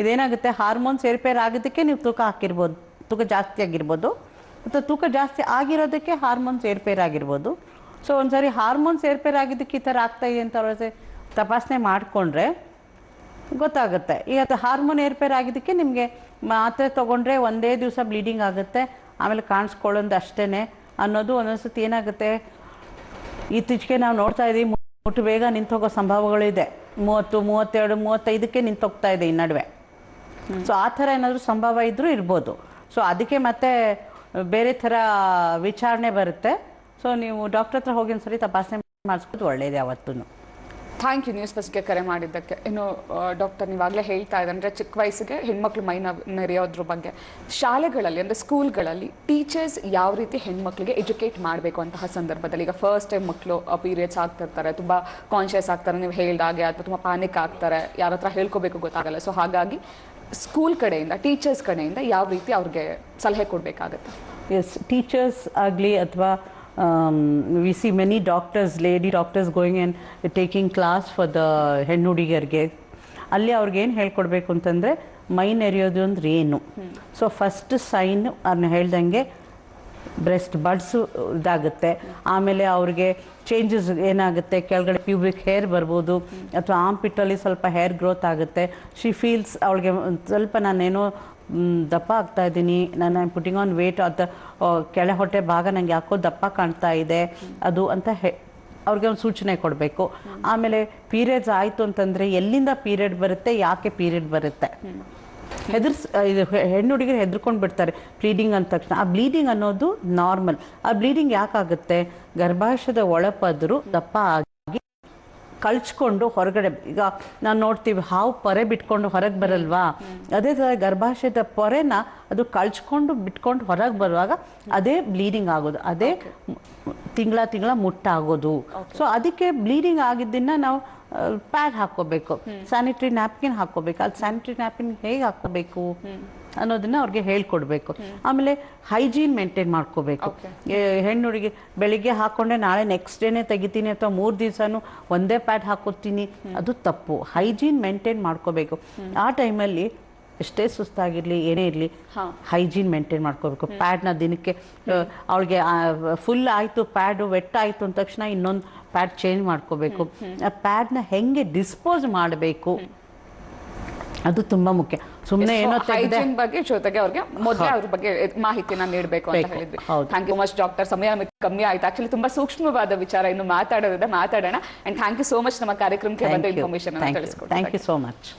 ಇದೇನಾಗುತ್ತೆ ಹಾರ್ಮೋನ್ಸ್ ಏರ್ಪೇರ್ ಆಗೋದಕ್ಕೆ ನೀವು ತೂಕ ಹಾಕಿರ್ಬೋದು ತೂಕ ಜಾಸ್ತಿ ಆಗಿರ್ಬೋದು ಅಥವಾ ತೂಕ ಜಾಸ್ತಿ ಆಗಿರೋದಕ್ಕೆ ಹಾರ್ಮೋನ್ಸ್ ಏರ್ಪೇರ್ ಆಗಿರ್ಬೋದು. ಸೊ ಒಂದ್ಸರಿ ಹಾರ್ಮೋನ್ಸ್ ಏರ್ಪೇರ್ ಆಗಿದ್ದಕ್ಕೆ ಈ ತರ ಆಗ್ತಾ ಇದೆ ಅಂತ ಅವ್ರ ತಪಾಸಣೆ ಮಾಡಿಕೊಂಡ್ರೆ ಗೊತ್ತಾಗುತ್ತೆ. ಈಗ ಅದು ಹಾರ್ಮೋನ್ ಏರ್ಪೇರ್ ಆಗಿದ್ದಕ್ಕೆ ನಿಮಗೆ ಮಾತ್ರೆ ತೊಗೊಂಡ್ರೆ ಒಂದೇ ದಿವಸ ಬ್ಲೀಡಿಂಗ್ ಆಗುತ್ತೆ. ಆಮೇಲೆ ಕಾಣಿಸ್ಕೊಳ್ಳೋದು ಅಷ್ಟೇ ಅನ್ನೋದು ಒಂದೊಂದು ಸತಿ ಏನಾಗುತ್ತೆ? ಇತ್ತೀಚೆಗೆ ನಾವು ನೋಡ್ತಾ ಇದ್ದೀವಿ ಮುಟ್ಟು ಬೇಗ ನಿಂತೋಗೋ ಸಂಭವಗಳಿದೆ. ಮೂವತ್ತು ಮೂವತ್ತೆರಡು ಮೂವತ್ತೈದಕ್ಕೆ ನಿಂತೋಗ್ತಾ ಇದೆ ಈ ನಡುವೆ. ಸೊ ಆ ಥರ ಏನಾದರೂ ಸಂಭವ ಇದ್ದರೂ ಇರ್ಬೋದು. ಸೊ ಅದಕ್ಕೆ ಮತ್ತೆ ಬೇರೆ ಥರ ವಿಚಾರಣೆ ಬರುತ್ತೆ. ಸೊ ನೀವು ಡಾಕ್ಟ್ರ್ ಹತ್ರ ಹೋಗಿ ಒಂದ್ಸರಿ ತಪಾಸಣೆ ಮಾಡಿಸ್ಬೋದು ಒಳ್ಳೇದು ಯಾವತ್ತೂ ಥ್ಯಾಂಕ್ ಯು ನ್ಯೂಸ್ ಬಸ್ಗೆ ಕರೆ ಮಾಡಿದ್ದಕ್ಕೆ. ಇನ್ನು ಡಾಕ್ಟರ್ ನೀವಾಗಲೇ ಹೇಳ್ತಾ ಇದ್ದಾರೆ, ಅಂದರೆ ಚಿಕ್ಕ ವಯಸ್ಸಿಗೆ ಹೆಣ್ಮಕ್ಳು ಮೈನ ನೆರೆಯೋದ್ರ ಬಗ್ಗೆ. ಶಾಲೆಗಳಲ್ಲಿ, ಅಂದರೆ ಸ್ಕೂಲ್ಗಳಲ್ಲಿ ಟೀಚರ್ಸ್ ಯಾವ ರೀತಿ ಹೆಣ್ಮಕ್ಳಿಗೆ ಎಜುಕೇಟ್ ಮಾಡಬೇಕು ಅಂತಹ ಸಂದರ್ಭದಲ್ಲಿ, ಈಗ ಫಸ್ಟ್ ಟೈಮ್ ಮಕ್ಕಳು ಪೀರಿಯಡ್ಸ್ ಆಗ್ತಿರ್ತಾರೆ, ತುಂಬ ಕಾನ್ಷಿಯಸ್ ಆಗ್ತಾರೆ, ನೀವು ಹೇಳ್ದಾಗೆ ಅಥವಾ ತುಂಬ ಪ್ಯಾನಿಕ್ ಆಗ್ತಾರೆ, ಯಾರ ಹತ್ರ ಹೇಳ್ಕೋಬೇಕು ಗೊತ್ತಾಗಲ್ಲ. ಸೊ ಹಾಗಾಗಿ ಸ್ಕೂಲ್ ಕಡೆಯಿಂದ ಟೀಚರ್ಸ್ ಕಡೆಯಿಂದ ಯಾವ ರೀತಿ ಅವ್ರಿಗೆ ಸಲಹೆ ಕೊಡಬೇಕಾಗತ್ತೆ? ಎಸ್ ಟೀಚರ್ಸ್ ಆಗಲಿ ಅಥವಾ we see many doctors lady doctors going and taking class for the ಹೆಣ್ಣು ಹುಡುಗಿಯರಿಗೆ ಅಲ್ಲಿ ಅವ್ರಿಗೇನು ಹೇಳ್ಕೊಡ್ಬೇಕು ಅಂತಂದರೆ ಮೈನ್ ಎರಿಯೋದು ಅಂದ್ರೆ ಏನು? ಸೊ ಫಸ್ಟ್ ಸೈನ್ ಅದನ್ನ ಹೇಳ್ದಂಗೆ ಬ್ರೆಸ್ಟ್ ಬಡ್ಸು ಇದಾಗುತ್ತೆ. ಆಮೇಲೆ ಅವ್ರಿಗೆ ಚೇಂಜಸ್ ಏನಾಗುತ್ತೆ? ಕೆಳಗಡೆ ಪ್ಯೂಬಿಕ್ ಹೇರ್ ಬರ್ಬೋದು, ಅಥವಾ ಆಂಪಿಟ್ಟಲ್ಲಿ ಸ್ವಲ್ಪ ಹೇರ್ ಗ್ರೋತ್ ಆಗುತ್ತೆ. ಶಿ ಫೀಲ್ಸ್ ಅವಳಿಗೆ ಸ್ವಲ್ಪ ನಾನೇನೋ ದಪ್ಪ ಆಗ್ತಾ ಇದ್ದೀನಿ. ನಾನು ಐ ಪುಟಿಂಗ್ ಆನ್ ವೇಟ್ ಅದು ಕೆಳ ಹೊಟ್ಟೆ ಭಾಗ ನನಗೆ ಯಾಕೋ ದಪ್ಪ ಕಾಣ್ತಾ ಇದೆ. ಅದು ಅಂತ ಹೆ, ಅವ್ರಿಗೆ ಒಂದು ಸೂಚನೆ ಕೊಡಬೇಕು. ಆಮೇಲೆ ಪೀರಿಯಡ್ಸ್ ಆಯಿತು ಅಂತಂದರೆ ಎಲ್ಲಿಂದ ಪೀರಿಯಡ್ ಬರುತ್ತೆ, ಯಾಕೆ ಪೀರಿಯಡ್ ಬರುತ್ತೆ? ಹೆದರ್ಸ್ ಇದು ಹೆಣ್ಣು ಹುಡುಗಿ ಹೆದರ್ಕೊಂಡು ಬಿಡ್ತಾರೆ ಬ್ಲೀಡಿಂಗ್ ಅಂದ ತಕ್ಷಣ. ಆ ಬ್ಲೀಡಿಂಗ್ ಅನ್ನೋದು ನಾರ್ಮಲ್ ಆ ಬ್ಲೀಡಿಂಗ್ ಯಾಕಾಗುತ್ತೆ? ಗರ್ಭಾಶಯದ ಒಳಪದರು ದಪ್ಪ ಆಗಿ ಕಳ್ಚ್ಕೊಂಡು ಹೊರಗಡೆ ಈಗ ನಾವು ನೋಡ್ತೀವಿ ಹಾವು ಪೊರೆ ಬಿಟ್ಕೊಂಡು ಹೊರಗೆ ಬರಲ್ವಾ? ಅದೇ ಥರ ಗರ್ಭಾಶಯದ ಪೊರೆನ ಅದು ಕಳ್ಚ್ಕೊಂಡು ಬಿಟ್ಕೊಂಡು ಹೊರಗೆ ಬರುವಾಗ ಅದೇ ಬ್ಲೀಡಿಂಗ್ ಆಗೋದು. ಅದೇ ತಿಂಗಳ ತಿಂಗಳ ಮುಟ್ಟಾಗೋದು. ಸೊ ಅದಕ್ಕೆ ಬ್ಲೀಡಿಂಗ್ ಆಗಿದ್ದನ್ನ ನಾವು ಪ್ಯಾಡ್ ಹಾಕೋಬೇಕು ಸ್ಯಾನಿಟರಿ ನ್ಯಾಪ್ಕಿನ್ ಹಾಕೋಬೇಕು ಅದು ಸ್ಯಾನಿಟರಿ ನ್ಯಾಪ್ಕಿನ್ ಹೇಗೆ ಹಾಕೋಬೇಕು ಅನ್ನೋದನ್ನ ಅವ್ರಿಗೆ ಹೇಳ್ಕೊಡ್ಬೇಕು. ಆಮೇಲೆ ಹೈಜೀನ್ ಮೇಂಟೈನ್ ಮಾಡ್ಕೋಬೇಕು. ಹೆಣ್ಣು ಹುಡುಗಿ ಬೆಳಿಗ್ಗೆ ಹಾಕೊಂಡೆ ನಾಳೆ ನೆಕ್ಸ್ಟ್ ಡೇನೆ ತೆಗಿತೀನಿ ಅಥವಾ ಮೂರು ದಿವಸನೂ ಒಂದೇ ಪ್ಯಾಡ್ ಹಾಕೋತೀನಿ ಅದು ತಪ್ಪು. ಹೈಜೀನ್ ಮೇಂಟೈನ್ ಮಾಡ್ಕೋಬೇಕು. ಆ ಟೈಮಲ್ಲಿ ಎಷ್ಟೇ ಸುಸ್ತಾಗಿರಲಿ ಏನೇ ಇರಲಿ ಹೈಜೀನ್ ಮೇಂಟೈನ್ ಮಾಡ್ಕೋಬೇಕು. ಪ್ಯಾಡ್ನ ದಿನಕ್ಕೆ ಅವಳಿಗೆ ಫುಲ್ ಆಯಿತು ಪ್ಯಾಡು ವೆಟ್ ಆಯಿತು ಅಂದ ತಕ್ಷಣ ಇನ್ನೊಂದು ಪ್ಯಾಡ್ ಚೇಂಜ್ ಮಾಡ್ಕೋಬೇಕು. ಆ ಪ್ಯಾಡ್ನ ಹೆಂಗೆ ಡಿಸ್ಪೋಸ್ ಮಾಡಬೇಕು? ಅದು ತುಂಬಾ ಮುಖ್ಯ. ಸುಮ್ಮನೆ ಏನೋ ಹೈಜೀನ್ ಬಗ್ಗೆ ಜೊತೆಗೆ ಅವ್ರಿಗೆ ಮೊದಲೇ ಅವ್ರ ಬಗ್ಗೆ ಮಾಹಿತಿನ ನೀಡಬೇಕು ಅಂತ. ಹೇಳಿದ್ವಿ. ಥ್ಯಾಂಕ್ ಯು ಮಚ್ ಡಾಕ್ಟರ್ ಸಮಯ ಕಮ್ಮಿ ಆಯ್ತು. ಆಕ್ಚುಲಿ ತುಂಬಾ ಸೂಕ್ಷ್ಮವಾದ ವಿಚಾರ ಇನ್ನು ಮಾತಾಡೋದಿದೆ ಮಾತಾಡೋಣ. And thank you so much ನಮ್ಮ ಕಾರ್ಯಕ್ರಮಕ್ಕೆ ಬಂದ information thank you so much